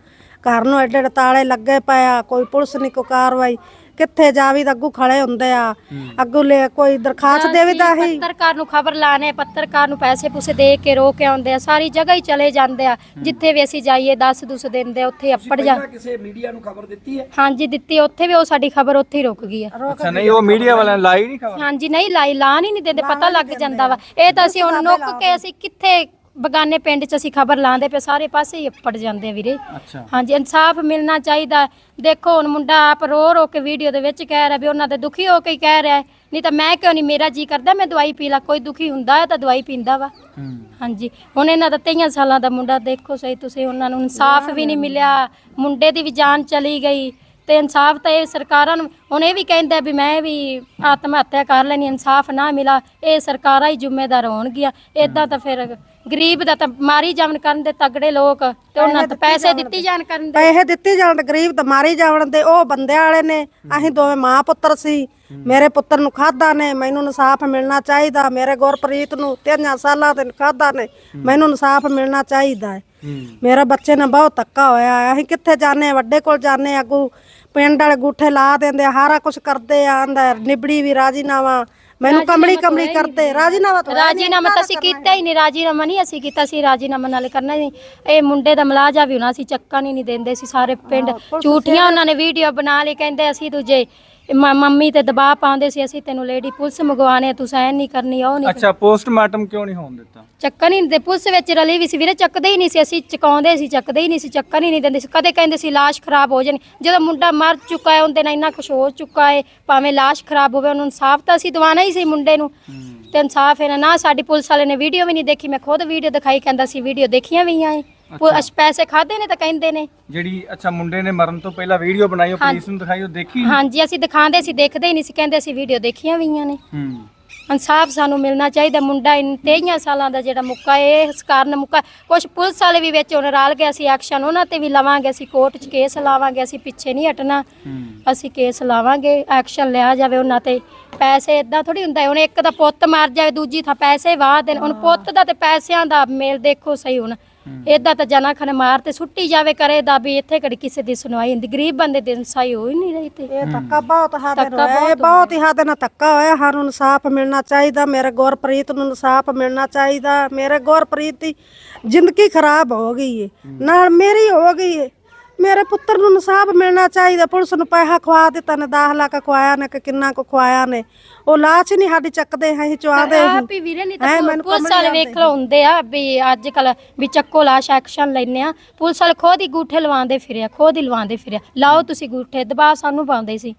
ਘਰ ਨੂੰ ਐਡੇ ਐਡੇ ਤਾਲੇ ਲੱਗੇ ਪਏ ਆ ਕੋਈ ਪੁਲਿਸ ਨਹੀਂ ਕੋਈ ਕਾਰਵਾਈ। ਕਿੱਥੇ ਜਾਵੀ ਤਾਂ ਅੱਗੂ ਖੜੇ ਹੁੰਦੇ ਆ। ਅੱਗੂ ਲੈ ਕੋਈ ਦਰਖਾਸਤ ਦੇਵੀ ਤਾਂ ਹੀ ਪੱਤਰਕਾਰ ਨੂੰ ਖਬਰ ਲਾਣੇ ਪੱਤਰਕਾਰ ਨੂੰ ਪੈਸੇ ਪੂਸੇ ਦੇ ਕੇ ਰੋਕ ਕੇ ਆਉਂਦੇ ਆ ਸਾਰੀ ਜਗ੍ਹਾ ਹੀ ਚਲੇ ਜਾਂਦੇ ਆ। ਜਿੱਥੇ ਵੀ ਅਸੀਂ ਜਾਈਏ 10 ਦੁਸ ਦਿੰਦੇ ਉੱਥੇ ਤੁਸੀਂ ਅੱਪੜ ਜਾ ਕਿਸੇ ਮੀਡੀਆ ਨੂੰ ਖਬਰ ਦਿੱਤੀ ਹੈ? ਹਾਂਜੀ ਦਿੱਤੀ ਉੱਥੇ ਵੀ ਉਹ ਸਾਡੀ ਖਬਰ ਉੱਥੇ ਹੀ ਰੁਕ ਗਈ ਆ। ਅੱਛਾ ਨਹੀਂ ਉਹ ਮੀਡੀਆ ਵਾਲਿਆਂ ਨੇ ਲਾਈ ਨਹੀਂ ਖਬਰ? ਹਾਂਜੀ ਨਹੀਂ ਲਾਈ ਲਾਣ ਹੀ ਨਹੀਂ ਦਿੰਦੇ ਪਤਾ ਲੱਗ ਜਾਂਦਾ ਵਾ। ਇਹ ਤਾਂ ਅਸੀਂ ਹੁਣ ਨੁੱਕ ਕੇ ਅਸੀਂ ਕਿੱਥੇ ਬਗਾਨੇ ਪਿੰਡ 'ਚ ਅਸੀਂ ਖਬਰ ਲਾਉਂਦੇ ਪਏ ਸਾਰੇ ਪਾਸੇ ਹੀ ਅੱਪੜ ਜਾਂਦੇ ਆ ਵੀਰੇ। ਅੱਛਾ। ਹਾਂਜੀ ਇਨਸਾਫ ਮਿਲਣਾ ਚਾਹੀਦਾ। ਦੇਖੋ ਹੁਣ ਮੁੰਡਾ ਆਪ ਰੋ ਰੋ ਕੇ ਵੀਡੀਓ ਦੇ ਵਿੱਚ ਕਹਿ ਰਿਹਾ ਵੀ ਉਹਨਾਂ ਦੇ ਦੁਖੀ ਹੋ ਕੇ ਹੀ ਕਹਿ ਰਿਹਾ ਹੈ। ਨਹੀਂ ਤਾਂ ਮੈਂ ਕਿਉਂ ਨਹੀਂ ਮੇਰਾ ਜੀ ਕਰਦਾ ਮੈਂ ਦਵਾਈ ਪੀ ਲਾ ਕੋਈ ਦੁਖੀ ਹੁੰਦਾ ਹੈ ਤਾਂ ਦਵਾਈ ਪੀਂਦਾ ਵਾ। ਹੂੰ। ਹਾਂਜੀ ਹੁਣ ਇਹਨਾਂ ਦਾ 23 ਸਾਲਾਂ ਦਾ ਮੁੰਡਾ ਦੇਖੋ ਸਹੀ ਤੁਸੀਂ ਉਹਨਾਂ ਨੂੰ ਇਨਸਾਫ ਵੀ ਨਹੀਂ ਮਿਲਿਆ। ਮੁੰਡੇ ਦੀ ਵੀ ਜਾਨ ਚਲੀ ਗਈ ਤੇ ਇਨਸਾਫ ਤਾਂ ਇਹ ਸਰਕਾਰਾਂ ਨੂੰ ਹੁਣ ਇਹ ਵੀ ਕਹਿੰਦੇ ਵੀ ਮੈਂ ਵੀ ਆਤਮ ਹੱਤਿਆ ਕਰ ਲੈਣੀ ਇਨਸਾਫ ਨਾ ਮਿਲਾ ਇਹ ਸਰਕਾਰਾਂ ਹੀ ਜ਼ਿੰਮੇਦਾਰ ਹੋਣਗੀਆਂ। ਇਦਾਂ ਤਾਂ ਫਿਰ ਗਰੀਬ ਦਾ ਤਾਂ ਮਾਰੀ ਜਾਵਣ ਕਰਨ ਦੇ ਤਗੜੇ ਲੋਕ ਤੇ ਉਹਨਾਂ ਤੋਂ ਪੈਸੇ ਦਿੱਤੀ ਜਾਣ ਕਰਨ ਦੇ। ਪੈਸੇ ਦਿੱਤੇ ਜਾਣ ਗਰੀਬ ਤਾਂ ਮਾਰੇ ਜਾਵਣ ਦੇ ਉਹ ਬੰਦੇ ਵਾਲੇ ਨੇ। ਅਸੀਂ ਦੋਵੇਂ ਮਾਂ ਪੁੱਤਰ ਸੀ ਮੇਰੇ ਪੁੱਤਰ ਨੂੰ ਖਾਦਾ ਨੇ ਮੈਨੂੰ ਇਨਸਾਫ ਮਿਲਣਾ ਚਾਹੀਦਾ ਮੇਰੇ ਗੁਰਪ੍ਰੀਤ ਨੂੰ ਤਿੰਨਾਂ ਸਾਲਾਂ ਤੇ ਖਾਦਾ ਨੇ ਮੈਨੂੰ ਇਨਸਾਫ ਮਿਲਣਾ ਚਾਹੀਦਾ ਹੈ। ਮੇਰਾ ਬੱਚੇ ਨਾਲ ਬਹੁਤ ਧੱਕਾ ਹੋਇਆ ਹੈ। ਅਸੀਂ ਕਿੱਥੇ ਜਾਣੇ ਵੱਡੇ ਕੋਲ ਜਾਣੇ ਅੱਗੂ ਪਿੰਡ ਵਾਲੇ ਗੂਠੇ ਲਾ ਦਿੰਦੇ ਆ ਹਾਰਾ ਕੁਛ ਕਰਦੇ ਆ ਆਂਦਾ ਨਿਬੜੀ ਵੀ ਰਾਜੀਨਾਮਾ ਮੈਨੂੰ ਕਮਲੀ ਕਮਲੀ ਕਰਦੇ ਰਾਜੀਨਾਮਾ ਤਾਂ। ਰਾਜੀਨਾਮਾ ਤਾਂ ਅਸੀਂ ਕੀਤਾ ਹੀ ਨਹੀਂ ਰਾਜੀਨਾਮਾ ਨਹੀਂ ਅਸੀਂ ਕੀਤਾ ਸੀ ਰਾਜੀਨਾਮਾ ਨਾਲ ਕਰਨਾ ਸੀ ਇਹ ਮੁੰਡੇ ਦਾ ਮਲਾਜਾ ਵੀ ਹੋਣਾ ਸੀ ਚੱਕਾ ਨਹੀਂ ਨਹੀਂ ਦਿੰਦੇ ਸੀ ਸਾਰੇ ਪਿੰਡ। ਝੂਠੀਆਂ ਉਹਨਾਂ ਨੇ ਵੀਡੀਓ ਬਣਾ ਲਈ ਕਹਿੰਦੇ ਅਸੀਂ ਦੂਜੇ ਮ- ਮੰਮੀ ਤੇ ਦਬਾਅ ਪਾਉਂਦੇ ਸੀ ਅਸੀਂ ਤੈਨੂੰ ਲੇਡੀ ਪੁਲਿਸ ਮੰਗਵਾਣੇ ਤੂੰ ਸੈਨ ਨਹੀਂ ਕਰਨੀ ਉਹ ਨਹੀਂ ਅੱਛਾ ਪੋਸਟਮਾਰਟਮ ਕਿਉਂ ਨਹੀਂ ਹੋਣ ਦਿੱਤਾ? ਚੱਕਾ ਨਹੀਂ ਦਿੰਦੇ ਪੁਲਿਸ ਵਿੱਚ ਰਲੀ ਵੀ ਸੀ ਵੀਰੇ ਚੱਕਦੇ ਹੀ ਨਹੀਂ ਸੀ ਅਸੀਂ ਚਕਾਉਂਦੇ ਸੀ ਚੱਕਦੇ ਹੀ ਨਹੀਂ ਸੀ ਚੱਕਣ ਹੀ ਨਹੀਂ ਦਿੰਦੇ ਸੀ। ਕਦੇ ਕਹਿੰਦੇ ਸੀ ਲਾਸ਼ ਖਰਾਬ ਹੋ ਜਾਣੀ ਜਦੋਂ ਮੁੰਡਾ ਮਰ ਚੁੱਕਾ ਹੈ ਉਹਦੇ ਨਾਲ ਇੰਨਾ ਕੁਝ ਹੋ ਚੁੱਕਾ ਹੈ ਭਾਵੇਂ ਲਾਸ਼ ਖਰਾਬ ਹੋਵੇ ਉਹਨੂੰ ਇਨਸਾਫ ਤਾਂ ਅਸੀਂ ਦਿਵਾਣਾ ਹੀ ਸੀ ਮੁੰਡੇ ਨੂੰ। ਤੇ ਇਨਸਾਫ ਇਹਨਾਂ ਨਾ ਸਾਡੀ ਪੁਲਿਸ ਵਾਲੇ ਨੇ ਵੀਡੀਓ ਵੀ ਨਹੀਂ ਦੇਖੀ ਮੈਂ ਖੁਦ ਵੀਡੀਓ ਦਿਖਾਈ ਕਹਿੰਦਾ ਸੀ ਵੀਡੀਓ ਦੇਖੀਆਂ ਵੀ ਆਏ ਅਸ ਪੈਸੇ ਖਾਦੇ ਨੇ ਤਾਂ ਕਹਿੰਦੇ ਨੇ। ਜਿਹੜੀ ਅੱਛਾ ਮੁੰਡੇ ਨੇ ਮਰਨ ਤੋਂ ਪਹਿਲਾਂ ਵੀਡੀਓ ਬਣਾਈ ਉਹ ਪੁਲਿਸ ਨੂੰ ਦਿਖਾਈ ਉਹ ਦੇਖੀ ਹਾਂਜੀ ਅਸੀਂ ਦਿਖਾਉਂਦੇ ਸੀ ਦੇਖਦੇ ਹੀ ਨਹੀਂ ਸੀ ਕਹਿੰਦੇ ਸੀ ਵੀਡੀਓ ਦੇਖੀਆਂ ਵੀਆਂ ਨੇ। ਹੂੰ। ਇਨਸਾਫ ਸਾਨੂੰ ਮਿਲਣਾ ਚਾਹੀਦਾ ਮੁੰਡਾ ਇਨ 23 ਸਾਲਾਂ ਦਾ ਜਿਹੜਾ ਮੁੱਕਾ ਹੈ, ਇਸ ਕਾਰਨ ਮੁੱਕਾ। ਕੁਝ ਪੁਲਿਸ ਵਾਲੇ ਵੀ ਵਿੱਚ ਹੁਣ ਰਲ ਗਏ ਅਸੀਂ ਐਕਸ਼ਨ ਉਹਨਾਂ ਤੇ ਵੀ ਲਵਾਂਗੇ ਅਸੀਂ ਕੋਰਟ 'ਚ ਕੇਸ ਲਾਵਾਂਗੇ ਅਸੀਂ ਪਿੱਛੇ ਨਹੀਂ ਹਟਣਾ। ਹੂੰ। ਅਸੀਂ ਕੇਸ ਲਾਵਾਂਗੇ ਐਕਸ਼ਨ ਲਿਆ ਜਾਵੇ ਉਹਨਾਂ ਤੇ। ਪੈਸੇ ਇਦਾਂ ਥੋੜੀ ਹੁੰਦਾ। ਹੁਣ ਇੱਕ ਦਾ ਪੁੱਤ ਮਰ ਜਾਵੇ ਦੂਜੀ ਥਾਂ ਪੈਸੇ ਵਾਹ ਦੇਣ। ਹੁਣ ਪੁੱਤ ਦਾ ਤੇ ਪੈਸਿਆਂ ਦਾ ਮੇਲ ਦੇਖੋ ਸਹੀ ਹੁਣ। ਏਦਾਂ ਤਾਂ ਜਨਾ ਖਨ ਮਾਰ ਤੇ ਸੁੱਟੀ ਜਾਵੇ ਕਰੇ ਦਾ ਵੀ ਇੱਥੇ ਕਿਹੜੀ ਕਿਸੇ ਦੀ ਸੁਣਵਾਈ ਹੁੰਦੀ ਗਰੀਬ ਬੰਦੇ ਦੀ ਸੁਣਵਾਈ ਹੋ ਹੀ ਨਹੀਂ ਰਹੀ ਤੇ। ਇਹ ਧੱਕਾ ਬਹੁਤ ਹਾਦੇ ਹੋਇਆ ਇਹ ਬਹੁਤ ਹੀ ਹਾਦੇ ਨਾਲ ਧੱਕਾ ਹੋਇਆ ਸਾਨੂੰ ਇਨਸਾਫ ਮਿਲਣਾ ਚਾਹੀਦਾ ਮੇਰੇ ਗੁਰਪ੍ਰੀਤ ਨੂੰ ਇਨਸਾਫ ਮਿਲਣਾ ਚਾਹੀਦਾ ਮੇਰੇ ਗੁਰਪ੍ਰੀਤ ਦੀ ਜ਼ਿੰਦਗੀ ਖਰਾਬ ਹੋ ਗਈ ਏ ਨਾਲ ਮੇਰੀ ਹੋ ਗਈ ਏ ਮੇਰੇ ਪੁੱਤਰ ਨੂੰ ਇਨਸਾਫ ਮਿਲਣਾ ਚਾਹੀਦਾ ਪੁਲਿਸ ਨੂੰ ਪੈਸਾ ਖਵਾ ਦਿੱਤਾ ਨੇ 10 ਲੱਖ ਖਵਾਇਆ ਨੇ ਕਿ ਕਿੰਨਾ ਕੁ ਖਵਾਇਆ ਨੇ ਉਹ ਲਾਸ਼ ਹੀ ਨਹੀਂ ਸਾਡੀ ਚੱਕਦੇ ਅਸੀਂ ਚੁਆਦੇ ਆਪ ਹੀ ਵੀਰੇ ਨਹੀਂ ਹੈਂ, ਤਾਂ ਮੈਨੂੰ ਪੁਲਿਸ ਕਮਲੀ ਵਾਲੇ ਵੇਖ ਲਓ ਹੁੰਦੇ ਆ ਵੀ ਅੱਜ ਕੱਲ ਵੀ ਚੱਕੋ ਲਾਸ਼ ਐਕਸ਼ਨ ਲੈਨੇ ਆ। ਪੁਲਿਸ ਵਾਲੇ ਖੁਦ ਹੀ ਗੂਠੇ ਲਵਾਉਂਦੇ ਫਿਰਿਆ ਖੁਦ ਹੀ ਲਵਾਉਂਦੇ ਫਿਰਿਆ ਲਾਓ ਤੁਸੀਂ ਗੂਠੇ ਦਬਾਅ ਸਾਨੂੰ ਪਾਉਂਦੇ ਸੀ।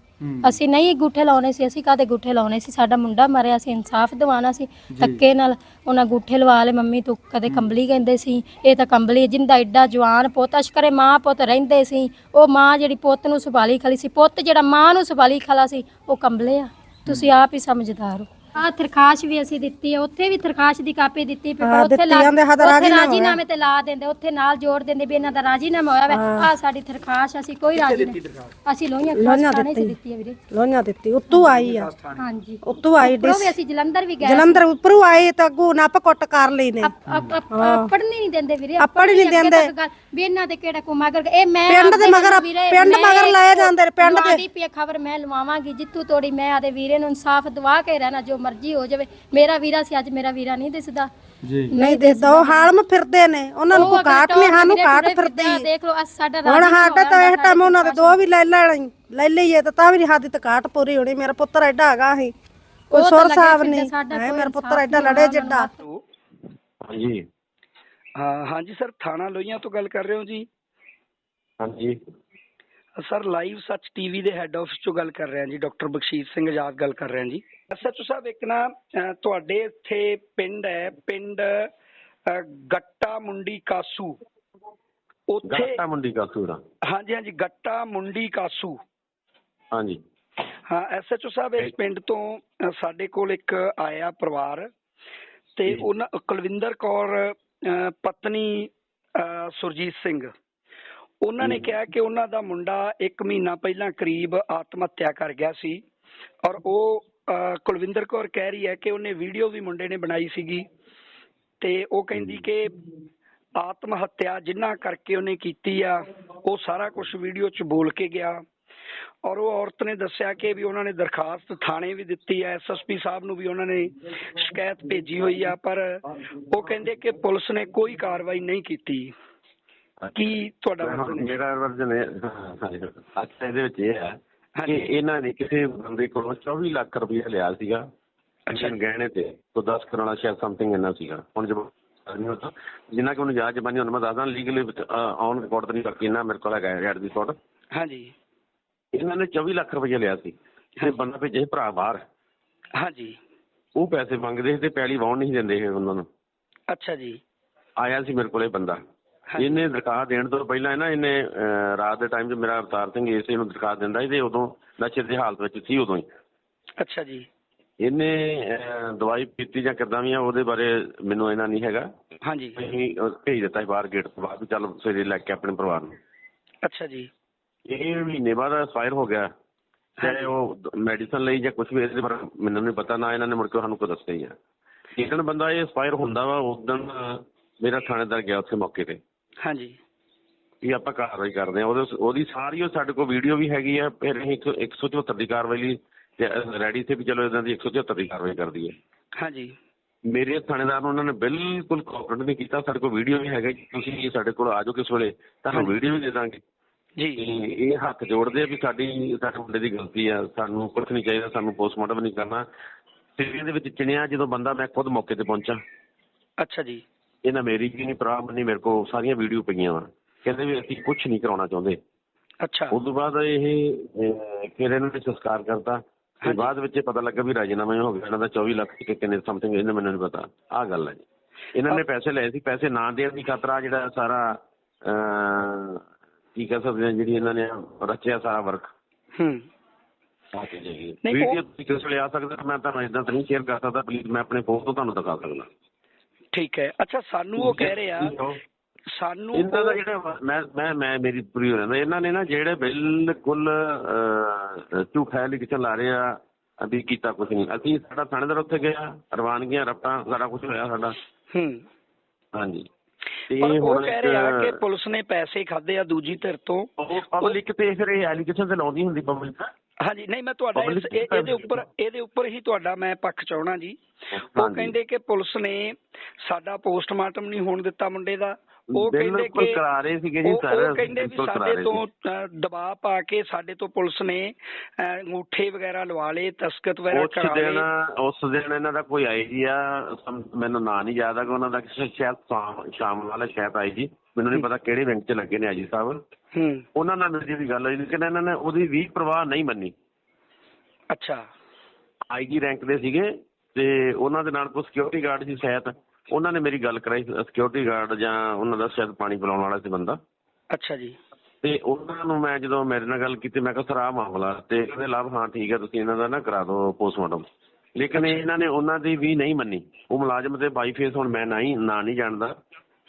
ਅਸੀਂ ਨਹੀਂ ਗੂਠੇ ਲਾਉਣੇ ਸੀ ਅਸੀਂ ਕਾਦੇ ਗੂਠੇ ਲਾਉਣੇ ਸੀ? ਸਾਡਾ ਮੁੰਡਾ ਮਰਿਆ ਸੀ ਇਨਸਾਫ ਦਿਵਾਉਣਾ ਸੀ। ਧੱਕੇ ਨਾਲ ਉਹਨਾਂ ਗੂਠੇ ਲਵਾ ਲਏ ਮੰਮੀ ਤੂੰ ਕਦੇ ਕੰਬਲੀ ਕਹਿੰਦੇ ਸੀ ਇਹ ਤਾਂ ਕੰਬਲੀ ਹੈ, ਜਿੰਦਾ ਐਡਾ ਜਵਾਨ ਪੁੱਤ ਅਸ਼ਕਰੇ ਮਾਂ ਪੁੱਤ ਰਹਿੰਦੇ ਸੀ। ਉਹ ਮਾਂ ਜਿਹੜੀ ਪੁੱਤ ਨੂੰ ਸੰਭਾਲੀ ਖਲੀ ਸੀ ਪੁੱਤ ਜਿਹੜਾ ਮਾਂ ਨੂੰ ਸੰਭਾਲੀ ਖਲਾ ਸੀ ਉਹ ਕੰਬਲੇ ਆ। ਤੁਸੀਂ ਆਪ ਹੀ ਸਮਝਦਾਰ ਹੋ। ਆ ਥਰਖਾਸ਼ ਵੀ ਅਸੀਂ ਦਿੱਤੀ ਹੈ ਉੱਥੇ ਵੀ ਥਰਖਾਸ਼ ਦੀ ਕਾਪੀ ਦਿੱਤੀ ਪਰ ਹਾਂ, ਉੱਥੇ ਦਿੱਤੀ ਲਾ ਜਾਂਦੇ, ਸਾਡਾ ਉੱਥੇ ਰਾਜ਼ੀਨਾਮਾ ਰਾਜੀਨਾਮੇ ਤੇ ਲਾ ਦਿੰਦੇ ਉੱਥੇ ਨਾਲ ਜੋੜ ਦਿੰਦੇ ਵੀ ਇਹਨਾਂ ਦਾ ਰਾਜੀਨਾਮਾ ਹੋਇਆ ਵੇ। ਆ ਸਾਡੀ ਥਰਖਾਸ਼ ਅਸੀਂ ਕੋਈ ਰਾਜੀਨਾਮਾ ਅਸੀਂ ਲੋਹੀਆਂ ਲੋਹੀਆਂ 'ਚ ਦਿੱਤੀ। ਦਿੱਤੀ। ਹੈ ਵੀਰੇ। ਲੋਹੀਆਂ ਦਿੱਤੀ ਉੱਤੋਂ ਆਈ ਆ। ਹਾਂਜੀ। ਉੱਤੋਂ ਆਈ ਉੱਪਰੋਂ ਵੀ ਅਸੀਂ ਜਲੰਧਰ ਵੀ ਗਏ ਜਲੰਧਰ ਉੱਪਰੋਂ ਆਏ ਤਾਂ ਅੱਗੂ ਨੱਪ ਕੁੱਟ ਕਰ ਲਈ ਨੇ। ਪੜ੍ਹਨੀ ਨਹੀਂ ਦਿੰਦੇ ਵੀਰੇ ਅੱਪੜ ਹੀ ਨਹੀਂ ਅੱਗੇ ਦਿੰਦੇ। ਗੱਲ- ਵੀ ਇਹਨਾਂ ਦੇ ਕਿਹੜਾ ਕੋ ਮਗਰ ਇਹ ਮੈਂ ਪਿੰਡ ਦੇ ਆਪਦੇ ਮਗਰ- ਵੀਰੇ, ਪਿੰਡ ਮੈਂ ਮਗਰ ਲਾਏ ਜਾਂਦੇ ਨੇ, ਪਿੰਡ ਦੇ। ਲਵਾਉਂਦੀ ਪਈ ਖਬਰ ਮੈਂ ਲਵਾਵਾਂਗੀ ਜਿੱਥੋਂ ਤੋੜੀ ਮੈਂ ਆਦੇ ਵੀਰੇ ਨੂੰ ਇਨਸਾਫ ਦਵਾ ਕੇ ਰਹਿਣਾ ਜੋ ਮਰਜ਼ੀ ਹੋ ਜਾਵੇ। ਮੇਰਾ ਵੀਰਾ ਸੀ ਅੱਜ ਮੇਰਾ ਵੀਰਾ ਨਹੀਂ ਦਿਸਦਾ। ਜੀ। ਨਹੀਂ ਦੇਖਦਾ ਉਹ ਹਾਲਮ ਫਿਰਦੇ ਨੇ। ਉਹਨਾਂ ਨੂੰ ਕੋਈ ਕਾਟ ਨਹੀਂ ਟੌਰ ਸਾਨੂੰ ਕਾਟ ਫਿਰਦੇ ਹੀ। ਦੇਖ ਲਓ ਅੱਜ ਸਾਡਾ ਹੁਣ ਸਾਡੇ ਤਾਂ ਇਸ ਟਾਈਮ ਉਹਨਾਂ ਦੇ ਦੋ ਵੀ ਲੈ ਲੈਣੀ ਲੈ ਲਈਏ ਤਾਂ ਤਾਂ ਵੀ ਨਹੀਂ ਸਾਡੀ ਤਾਂ ਕਾਟ ਪੂਰੀ ਹੋਣੀ। ਮੇਰਾ ਪੁੱਤਰ ਐਡਾ ਹੈਗਾ ਸੀ ਕੋਈ ਸੁਰ ਸਾਹਿਬ ਨਹੀਂ। ਹੈ ਮੇਰਾ ਪੁੱਤਰ ਐਡਾ ਲੜੇ ਜਿੱਡਾ। ਹਾਂਜੀ। ਹਾਂ ਹਾਂਜੀ ਸਰ ਥਾਣਾ ਲੋਹੀਆਂ ਤੋਂ ਗੱਲ ਕਰ ਰਹੇ ਹੋ ਜੀ? ਹਾਂਜੀ। ਸਰ ਲਾਈਵ ਸੱਚ ਟੀਵੀ ਦੇ ਹੈੱਡ ਆਫਿਸ ਤੋਂ ਗੱਲ ਕਰ ਰਹੇ ਹਾਂ ਜੀ ਡਾਕਟਰ ਬਖਸ਼ੀਸ਼ ਸਿੰਘ ਆਜ਼ਾਦ ਗੱਲ ਕਰ ਰਹੇ ਹਾਂ ਜੀ। ਐਸਐਚਓ ਸਾਹਿਬ ਇੱਕ ਨਾ ਅਹ, ਤੁਹਾਡੇ ਇੱਥੇ ਪਿੰਡ ਹੈ ਪਿੰਡ ਅਹ, ਗੱਟਾ ਮੁੰਡੀ ਕਾਸੂ। ਉੱਥੇ ਗਾਟਾ ਮੰਡੀ ਕਾਸੂਰਾ ਹਾਂਜੀ ਹਾਂਜੀ ਗੱਟਾ ਮੁੰਡੀ ਕਾਸੂ। ਹਾਂਜੀ। ਹਾਂ ਐਸਐਚਓ ਸਾਹਿਬ ਇਸ ਪਿੰਡ ਤੋਂ ਅ, ਸਾਡੇ ਕੋਲ ਇੱਕ ਆਇਆ ਪਰਿਵਾਰ ਤੇ ਉਹਨਾਂ ਕੁਲਵਿੰਦਰ ਕੌਰ ਅ, ਪਤਨੀ ਅ, ਸੁਰਜੀਤ ਸਿੰਘ। ਉਹਨਾਂ ਨੇ ਕਿਹਾ ਕਿ ਉਹਨਾਂ ਦਾ ਮੁੰਡਾ 1 ਮਹੀਨਾ ਪਹਿਲਾਂ ਕਰੀਬ ਆਤਮ ਹੱਤਿਆ ਕਰ ਗਿਆ ਸੀ ਔਰ ਉਹ ਕੁਲਵਿੰਦਰ ਕੌਰ ਕਹਿ ਰਹੀ ਹੈ ਕਿ ਉਹਨੇ ਵੀਡੀਓ ਵੀ ਮੁੰਡੇ ਨੇ ਬਣਾਈ ਸੀਗੀ ਤੇ ਉਹ ਕਹਿੰਦੀ ਕਿ ਆਤਮ ਹੱਤਿਆ ਜਿੰਨਾ ਕਰਕੇ ਉਹਨੇ ਕੀਤੀ ਆ ਉਹ ਸਾਰਾ ਕੁਝ ਵੀਡੀਓ 'ਚ ਬੋਲ ਕੇ ਗਿਆ ਔਰ ਉਹ ਔਰਤ ਨੇ ਦੱਸਿਆ ਕਿ ਵੀ ਉਹਨਾਂ ਨੇ ਦਰਖਾਸਤ ਥਾਣੇ ਵੀ ਦਿੱਤੀ ਹੈ ਐਸਐਸਪੀ ਸਾਹਿਬ ਨੂੰ ਵੀ ਉਹਨਾਂ ਨੇ ਸ਼ਿਕਾਇਤ ਭੇਜੀ ਹੋਈ ਆ ਪਰ ਉਹ ਕਹਿੰਦੇ ਕਿ ਪੁਲਿਸ ਨੇ ਕੋਈ ਕਾਰਵਾਈ ਨਹੀਂ ਕੀਤੀ। ਕੀ ਤੁਹਾਡਾ ਵਰਜ਼ਨ ਮੇਰਾ ਵਰਜਨ ਹੈ ਅੱਛਾ ਇਹਦੇ ਵਿੱਚ ਇਹ ਹੈ ਕਿ। ਇਹਨਾਂ ਨੇ ਕਿਸੇ ਬੰਦੇ ਕੋਲੋਂ 24 ਲੱਖ ਰੁਪਏ ਲਿਆ ਸੀਗਾ। ਅੱਛਾ। ਗਹਿਣੇ ਤੇ ਤੋਂ 10 ਕਰੋੜ ਸ਼ਾਇਦ ਸਮਥਿੰਗ ਇੰਨਾ ਸੀਗਾ। ਹੁਣ ਜਬ ਨਹੀਂ ਹੁੰਦਾ ਜਿੰਨਾ ਕਿ ਉਹਨੂੰ ਯਾਦ ਜਬਾਨੀ ਹੁਣ ਮੈਂ ਦੱਸਦਾ ਲੀਗਲੀ ਔਨ ਰਿਕਾਰਡ ਤਾਂ ਨਹੀਂ ਬਾਕੀ ਇਹਨਾਂ ਮੇਰੇ ਕੋਲ ਹੈਗਾ ਰੈਡ ਦੀ ਰਿਕਾਰਡ ਹਾਂਜੀ। ਇਹਨਾਂ ਨੇ 24 ਲੱਖ ਰੁਪਏ ਲਿਆ ਸੀ। ਤੇ ਬੰਦਾ ਭੇਜੇ ਭਰਾ ਬਾਹਰ ਹਾਂਜੀ। ਉਹ ਪੈਸੇ ਮੰਗਦੇ ਸੀ ਤੇ ਪੈਲੀ ਵਾਉਣ ਨਹੀਂ ਦਿੰਦੇ ਸੀ ਉਹਨਾਂ ਨੂੰ। ਅੱਛਾ ਜੀ। ਆਇਆ ਸੀ ਮੇਰੇ ਕੋਲੇ ਬੰਦਾ। ਇਹਨੇ ਦਰਖਾਸਤ ਦੇਣ ਤੋਂ ਪਹਿਲਾਂ ਨਾ ਇਹਨੇ ਰਾਤ ਦੇ ਟਾਈਮ 'ਚ ਮੇਰਾ ਅਵਤਾਰ ਸਿੰਘ ਏਸੇ ਨੂੰ ਦਰਖਾਸਤ ਦਿੰਦਾ ਸੀ ਤੇ ਉਦੋਂ ਨਸ਼ੇ ਦੀ ਹਾਲਤ ਵਿੱਚ ਸੀ ਉਦੋਂ ਹੀ। ਅੱਛਾ ਜੀ। ਇਹਨੇ ਦਵਾਈ ਪੀਤੀ ਜਾਂ ਕਿੱਦਾਂ ਵੀ ਆ ਉਹਦੇ ਬਾਰੇ ਮੈਨੂੰ ਇਹਨਾਂ ਨਹੀਂ ਹੈਗਾ। ਹਾਂਜੀ। ਅਸੀਂ ਭੇਜ ਦਿੱਤਾ ਸੀ ਬਾਹਰ ਗੇਟ ਤੋਂ ਵੀ ਚੱਲ ਸਵੇਰੇ ਲੈ ਕੇ ਆਪਣੇ ਪਰਿਵਾਰ ਨੂੰ। ਅੱਛਾ ਜੀ। ਇਹ ਮਹੀਨੇ ਬਾਅਦ ਐਕਸਪਾਇਰ ਹੋ ਗਿਆ। ਚਾਹੇ ਉਹ ਮੈਡੀਸਨ ਲਈ ਜਾਂ ਕੁਝ ਵੀ ਇਹਦੇ ਬਾਰੇ ਮੈਨੂੰ ਨਹੀਂ ਪਤਾ ਨਾ ਇਹਨਾਂ ਨੇ ਮੁੜ ਕੇ ਸਾਨੂੰ ਕੋਈ ਦੱਸਿਆ ਹੀ ਆ। ਜਿੱਦਣ ਬੰਦਾ ਇਹ ਐਕਸਪਾਇਰ ਹੁੰਦਾ ਵਾ ਉਸ ਦਿਨ ਮੇਰਾ ਥਾਣੇਦਾਰ ਗਿਆ ਉੱਥੇ ਮੌਕੇ ਤੇ। ਹਾਂਜੀ। ਵੀ ਆਪਾਂ ਕਾਰਵਾਈ ਕਰਦੇ ਆ ਉਹਦੇ ਉਹਦੀ ਸਾਰੀ ਉਹ ਸਾਡੇ ਕੋਲ ਵੀਡੀਓ ਵੀ ਹੈਗੀ ਆ। ਫਿਰ ਅਸੀਂ ਇੱਕ- 174 ਦੀ ਕਾਰਵਾਈ ਲਈ ਰੈਡੀ ਤੇ ਵੀ ਚਲੋ ਇਹਨਾਂ ਦੀ 174 ਦੀ ਕਾਰਵਾਈ ਕਰਦੀ ਹੈ। ਹਾਂਜੀ। ਮੇਰੇ ਥਾਣੇਦਾਰ ਨੂੰ ਉਹਨਾਂ ਨੇ ਬਿਲਕੁਲ ਕੋਆਪਰੇਟ ਨਹੀਂ ਕੀਤਾ। ਸਾਡੇ ਕੋਲ ਵੀਡੀਓ ਵੀ ਹੈਗਾ ਤੁਸੀਂ ਸਾਡੇ ਕੋਲ ਆ ਜਾਓ ਕਿਸ ਵੇਲੇ। ਤੁਹਾਨੂੰ। ਵੀਡੀਓ ਵੀ ਦੇ ਦਾਂਗੇ। ਜੀ। ਇਹ ਹੱਥ ਜੋੜਦੇ ਆ ਵੀ ਸਾਡੀ ਸਾਡੇ ਮੁੰਡੇ ਦੀ ਗਲਤੀ ਆ। ਸਾਨੂੰ ਕੁਝ ਨਹੀਂ ਚਾਹੀਦਾ। ਸਾਨੂੰ ਪੋਸਟਮਾਰਟਮ ਨਹੀਂ ਕਰਨਾ। ਸਿਵਿਆਂ ਦੇ ਵਿੱਚ ਚਿਣਿਆ ਜਦੋਂ ਬੰਦਾ ਮੈਂ ਖੁਦ ਮੌਕੇ ਤੇ ਪਹੁੰਚਾ। ਅੱਛਾ ਜੀ। ਇਹਨਾਂ ਮੇਰੀ ਵੀ ਨਹੀਂ ਭਰਾ ਮੰਨੀ ਮੇਰੇ ਕੋਲ ਸਾਰੀਆਂ ਵੀਡੀਓ ਪਈਆਂ ਵਾ। ਕਹਿੰਦੇ ਵੀ ਅਸੀਂ ਕੁਝ ਨਹੀਂ ਕਰਾਉਣਾ ਚਾਹੁੰਦੇ। ਅੱਛਾ। ਉਸ ਤੋਂ ਬਾਅਦ ਇਹ ਫਿਰ ਇਹਨਾਂ ਨੇ ਸੰਸਕਾਰ ਕਰਤਾ। ਤੇ। ਬਾਅਦ ਵਿੱਚ ਪਤਾ ਲੱਗਾ ਵੀ ਰਾਜੀਨਾਮਾ ਹੀ ਗਿਆ ਇਹਨਾਂ ਦਾ 24 ਲੱਖ ਕਿ ਕਿੰਨੇ ਸਮਥਿੰਗ ਇਹਨੇ ਮੈਨੂੰ ਨਹੀਂ ਪਤਾ। ਆਹ ਗੱਲ ਹੈ ਜੀ। ਇਹਨਾਂ ਨੇ ਪੈਸੇ ਲਏ ਸੀ। ਪੈਸੇ ਨਾ ਦੇਣ ਦੀ ਖਤਰਾ ਜਿਹੜਾ ਸਾਰਾ ਕੀ ਕਹਿ ਸਕਦੇ ਹਾਂ ਜਿਹੜੀ ਇਹਨਾਂ ਨੇ ਰਚਿਆ ਸਾਰਾ ਵਰਕ ਹੂੰ। ਨਹੀਂ, ਵੀਡੀਓ ਤੁਸੀਂ ਕਿਸ ਵੇਲੇ ਆ ਸਕਦਾ ਮੈਂ ਤੁਹਾਨੂੰ ਇਦਾਂ ਤਾਂ ਨਹੀਂ ਸ਼ੇਅਰ ਕਰ ਸਕਦਾ। ਪਲੀਜ਼ ਮੈਂ ਆਪਣੇ ਫੋਨ ਤੋਂ ਤੁਹਾਨੂੰ ਦਿਖਾ ਸਕਦਾ। ਠੀਕ ਹੈ। ਅੱਛਾ ਸਾਨੂੰ ਉਹ ਕਹਿ ਰਹੇ ਆ ਸਾਨੂੰ ਇਹਨਾਂ ਦਾ ਜਿਹੜਾ ਮੈਂ ਮੈਂ ਮੈਂ ਮੇਰੀ ਪੂਰੀ ਹੋ। ਜਾਂਦਾ ਇਹਨਾਂ ਨੇ ਨਾ ਜਿਹੜੇ ਬਿਲਕੁਲ ਝੂਠਾ ਲਿਖਣ ਲਾ ਰਹੇ ਆ ਅਭੀ ਕੀਤਾ ਕੁਝ ਨਹੀਂ। ਅਸੀਂ ਸਾਡਾ ਥਾਣੇਦਾਰ ਉੱਥੇ ਗਿਆ ਰਵਾਨਗੀਆਂ ਰਪਟਾਂ ਸਾਰਾ ਕੁਝ ਹੋਇਆ ਸਾਡਾ। ਹੂੰ। ਹਾਂਜੀ। ਤੇ ਹੁਣ ਕਹਿ ਰਹੇ ਕਿ ਪੁਲਿਸ ਨੇ ਪੈਸੇ ਖਾਦੇ ਆ ਦੂਜੀ ਧਿਰ ਤੋਂ। ਉਹ ਪਬਲਿਕ ਤੇ ਫਿਰ ਇਹ ਐਲੀਗੇਸ਼ਨ ਤੇ ਲਾਉਂਦੀ ਹੁੰਦੀ ਪਬਲਿਕ ਹਾਂਜੀ ਨਹੀਂ ਮੈਂ ਤੁਹਾਡਾ ਇਸ- Public ਇਹ- ਇਹਦੇ ਉੱਪਰ ਇਹਦੇ ਉੱਪਰ ਹੀ ਤੁਹਾਡਾ ਮੈਂ ਪੱਖ ਚਾਹਣਾ ਜੀ। ਉਹ ਹਾਂਜੀ। ਕਹਿੰਦੇ ਕਿ ਪੁਲਿਸ ਨੇ ਸਾਡਾ ਪੋਸਟਮਾਰਟਮ ਨਹੀਂ ਹੋਣ ਦਿੱਤਾ ਮੁੰਡੇ ਦਾ। ਉਹ ਕਹਿੰਦੇ ਬਿਲਕੁਲ ਕਿ ਕਰਾ ਰਹੇ ਸੀਗੇ ਜੀ ਉਹ- ਸਰ ਉਹ ਕਹਿੰਦੇ ਵੀ ਬਿਲਕੁਲ ਕਰਾ ਸਾਡੇ ਰਹੇ ਤੋਂ। ਅ, ਦਬਾਅ ਪਾ ਕੇ ਸਾਡੇ ਤੋਂ ਪੁਲਿਸ ਨੇ ਅ, ਅੰਗੂਠੇ ਵਗੈਰਾ ਲਵਾ ਲਏ ਤਸਕਤ ਵਗੈਰਾ ਉਸ ਕਰਾ ਦਿਨ ਲਏ। ਉਸ ਦਿਨ ਇਹਨਾਂ ਦਾ ਕੋਈ ਆਈ ਜੀ ਆ ਸਮ- ਮੈਨੂੰ ਨਾਂ ਨਹੀਂ ਯਾਦ ਆ ਕਿ ਉਹਨਾਂ ਦਾ ਕਿਸੇ ਸ਼ਾਇਦ ਸ਼ਾਮ ਸ਼ਾਮ ਵਾਲਾ ਸ਼ਾਇਦ ਆਈ ਜੀ। ਮੈਨੂੰ ਨਹੀਂ ਪਤਾ ਕਿਹੜੇ ਬੈਂਕ 'ਚ ਲੱਗੇ ਨੇ ਆਜੀ ਸਾਹਿਬ। ਹੂੰ। ਉਹਨਾਂ ਨਾਲ ਮੇਰੀ ਵੀ ਗੱਲ ਹੋਈ ਲੇਕਿਨ ਇਹਨਾਂ ਨੇ ਉਹਦੀ ਵੀ ਪ੍ਰਵਾਹ ਨਹੀਂ ਮੰਨੀ। ਅੱਛਾ। ਆਈਜੀ ਰੈਂਕ ਦੇ ਸੀਗੇ ਤੇ ਉਹਨਾਂ ਦੇ ਨਾਲ ਕੋਈ ਸਿਕਿਉਰਿਟੀ ਗਾਰਡ ਸੀ ਸ਼ਾਇਦ। ਉਹਨਾਂ ਨੇ ਮੇਰੀ ਗੱਲ ਕਰਾਈ ਸਿਕਿਉਰਿਟੀ ਗਾਰਡ ਜਾਂ ਉਹਨਾਂ ਦਾ ਸ਼ਾਇਦ ਪਾਣੀ ਪਿਲਾਉਣ ਵਾਲਾ ਸੀ ਬੰਦਾ। ਅੱਛਾ ਜੀ। ਤੇ ਉਹਨਾਂ ਨੂੰ ਮੈਂ ਜਦੋਂ ਮੇਰੇ ਨਾਲ ਗੱਲ ਕੀਤੀ ਮੈਂ ਕਿਹਾ ਸਰ ਆਹ ਮਾਮਲਾ ਤੇ ਕਹਿੰਦੇ ਲਾਭ ਹਾਂ ਠੀਕ ਹੈ ਤੁਸੀਂ ਇਹਨਾਂ ਦਾ ਨਾ ਕਰਾ ਦਿਓ ਪੋਸਟਮਾਰਟਮ ਲੇਕਿਨ ਇਹਨਾਂ ਨੇ ਉਹਨਾਂ ਦੀ ਵੀ ਨਹੀਂ ਮੰਨੀ। ਉਹ ਮੁਲਾਜ਼ਮ ਦੇ ਬਾਈ ਫੇਸ ਹੁਣ ਮੈਂ ਨਹੀਂ ਨਾਂ ਨਹੀਂ ਜਾਣਦਾ।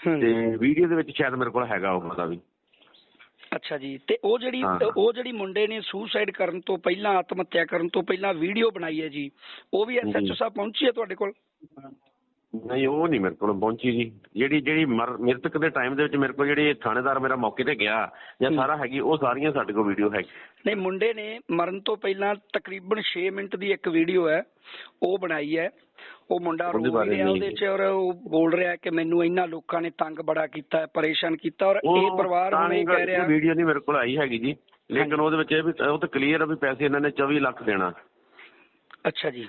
ਤੇ ਵੀਡੀਓ ਦੇ ਵਿੱਚ ਸ਼ਾਇਦ ਮੇਰੇ ਕੋਲ ਹੈਗਾ ਉਹਨਾਂ ਦਾ ਵੀ ਅੱਛਾ ਜੀ ਤੇ ਉਹ ਜਿਹੜੀ। ਉਹ ਜਿਹੜੀ ਮੁੰਡੇ ਨੇ ਸੁਸਾਈਡ ਕਰਨ ਤੋਂ ਪਹਿਲਾਂ ਆਤਮ ਹੱਤਿਆ ਕਰਨ ਤੋਂ ਪਹਿਲਾਂ ਵੀਡੀਓ ਬਣਾਈ ਹੈ ਜੀ ਉਹ ਵੀ ਐਸਐਚਓ। ਸਾਹਿਬ ਪਹੁੰਚੀ ਹੈ ਤੁਹਾਡੇ ਕੋਲ ਨਹੀਂ ਉਹ ਨਹੀਂ ਮੇਰੇ ਕੋਲ ਪਹੁੰਚੀ ਜੀ ਜਿਹੜੀ ਜਿਹੜੀ ਮਰ- ਮ੍ਰਿਤਕ ਦੇ ਟਾਈਮ ਦੇ ਵਿੱਚ ਮੇਰੇ ਕੋਲ ਜਿਹੜੀ ਥਾਣੇਦਾਰ ਮੇਰਾ ਮੌਕੇ ਤੇ ਗਿਆ ਜਾਂ। ਸਾਰਾ ਹੈਗੀ ਉਹ ਸਾਰੀਆਂ ਸਾਡੇ ਕੋਲ ਵੀਡੀਓ ਹੈਗੀ ਨਹੀਂ ਮੁੰਡੇ ਨੇ ਮਰਨ ਤੋਂ ਪਹਿਲਾਂ ਤਕਰੀਬਨ 6 ਮਿੰਟ ਦੀ ਇੱਕ ਵੀਡੀਓ ਹੈ ਉਹ ਬਣਾਈ ਹੈ ਉਹ ਮੁੰਡਾ ਰੋ ਉਹਦੇ ਵੀ ਬਾਰੇ ਰਿਹਾ ਨਹੀਂ। ਉਹਦੇ 'ਚ ਔਰ ਉਹ ਬੋਲ ਰਿਹਾ ਕਿ ਮੈਨੂੰ ਇਹਨਾਂ ਲੋਕਾਂ ਨੇ ਤੰਗ ਬੜਾ ਕੀਤਾ ਹੈ, ਪਰੇਸ਼ਾਨ ਕੀਤਾ ਔਰ ਇਹ ਪਰਿਵਾਰ ਹੁਣ ਇਹ ਕਹਿ ਰਿਹਾ ਵੀਡੀਓ ਨਹੀਂ ਮੇਰੇ ਕੋਲ ਆਈ ਹੈਗੀ ਜੀ। ਲੇਕਿਨ। ਉਹਦੇ ਵਿੱਚ ਇਹ ਵੀ ਉਹ ਤਾਂ ਕਲੀਅਰ ਆ ਵੀ ਪੈਸੇ ਇਹਨਾਂ ਨੇ 24 ਲੱਖ ਦੇਣਾ। ਅੱਛਾ ਜੀ।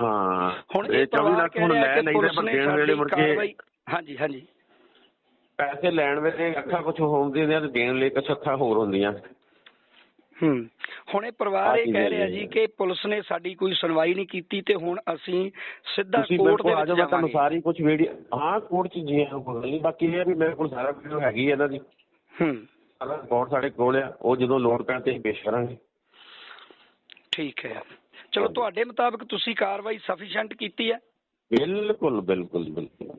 ਹਾਂ। ਹੁਣ ਇਹ ਇਹ 24 ਪਰਿਵਾਰ ਲੱਖ ਕਹਿ ਹੁਣ ਰਿਹਾ ਲੈ ਕਿ ਲਈਦਾ ਪੁਲਿਸ ਪਰ ਨੇ ਦੇਣ ਵੇਲੇ ਸਾਡੀ ਮੁੜ ਕੇ ਕਾਰਵਾਈ ਹਾਂਜੀ ਹਾਂਜੀ। ਪੈਸੇ ਲੈਣ ਵੇਲੇ ਅੱਖਾਂ ਕੁਝ ਹੁੰਦੀਆਂ ਨੇ ਤੇ ਦੇਣ ਲਈ ਕੁਛ ਅੱਖਾਂ ਹੋਰ ਹੁੰਦੀਆਂ। ਹੂੰ। ਹੁਣ ਇਹ ਪਰਿਵਾਰ ਇਹ ਕਹਿ ਰਿਹਾ ਜੀ। ਕਿ ਪੁਲਿਸ ਨੇ ਸਾਡੀ ਕੋਈ ਸੁਣਵਾਈ ਨਹੀਂ ਕੀਤੀ ਤੇ ਹੁਣ ਅਸੀਂ ਸਿੱਧਾ ਕੋਰਟ ਦੇ ਵਿੱਚ ਮੈਂ ਤੁਹਾਨੂੰ ਜਾਵਾਂਗੇ। ਸਾਰੀ ਕੁਝ ਵੀਡੀਓ ਹਾਂ ਕੋਰਟ 'ਚ ਜੀ ਹਾਂ, ਬਾਕੀ ਇਹ ਵੀ ਮੇਰੇ ਕੋਲ ਸਾਰਾ ਵੀਡੀਓ ਹੈਗੀ ਹੈ ਇਹਨਾਂ ਦੀ। ਹੂੰ। ਸਾਰਾ ਰਿਪੋਰਟ ਸਾਡੇ ਕੋਲ ਆ ਉਹ ਜਦੋਂ ਲੋੜ ਪੈਣ ਤੇ ਪੇਸ਼ ਕਰਾਂਗੇ। ਠੀਕ ਹੈ। ਚਲੋ ਤੁਹਾਡੇ ਮੁਤਾਬਕ ਤੁਸੀਂ ਕਾਰਵਾਈ ਸਫੀਸ਼ੀਐਂਟ ਕੀਤੀ ਹੈ? ਬਿਲਕੁਲ ਬਿਲਕੁਲ ਬਿਲਕੁਲ।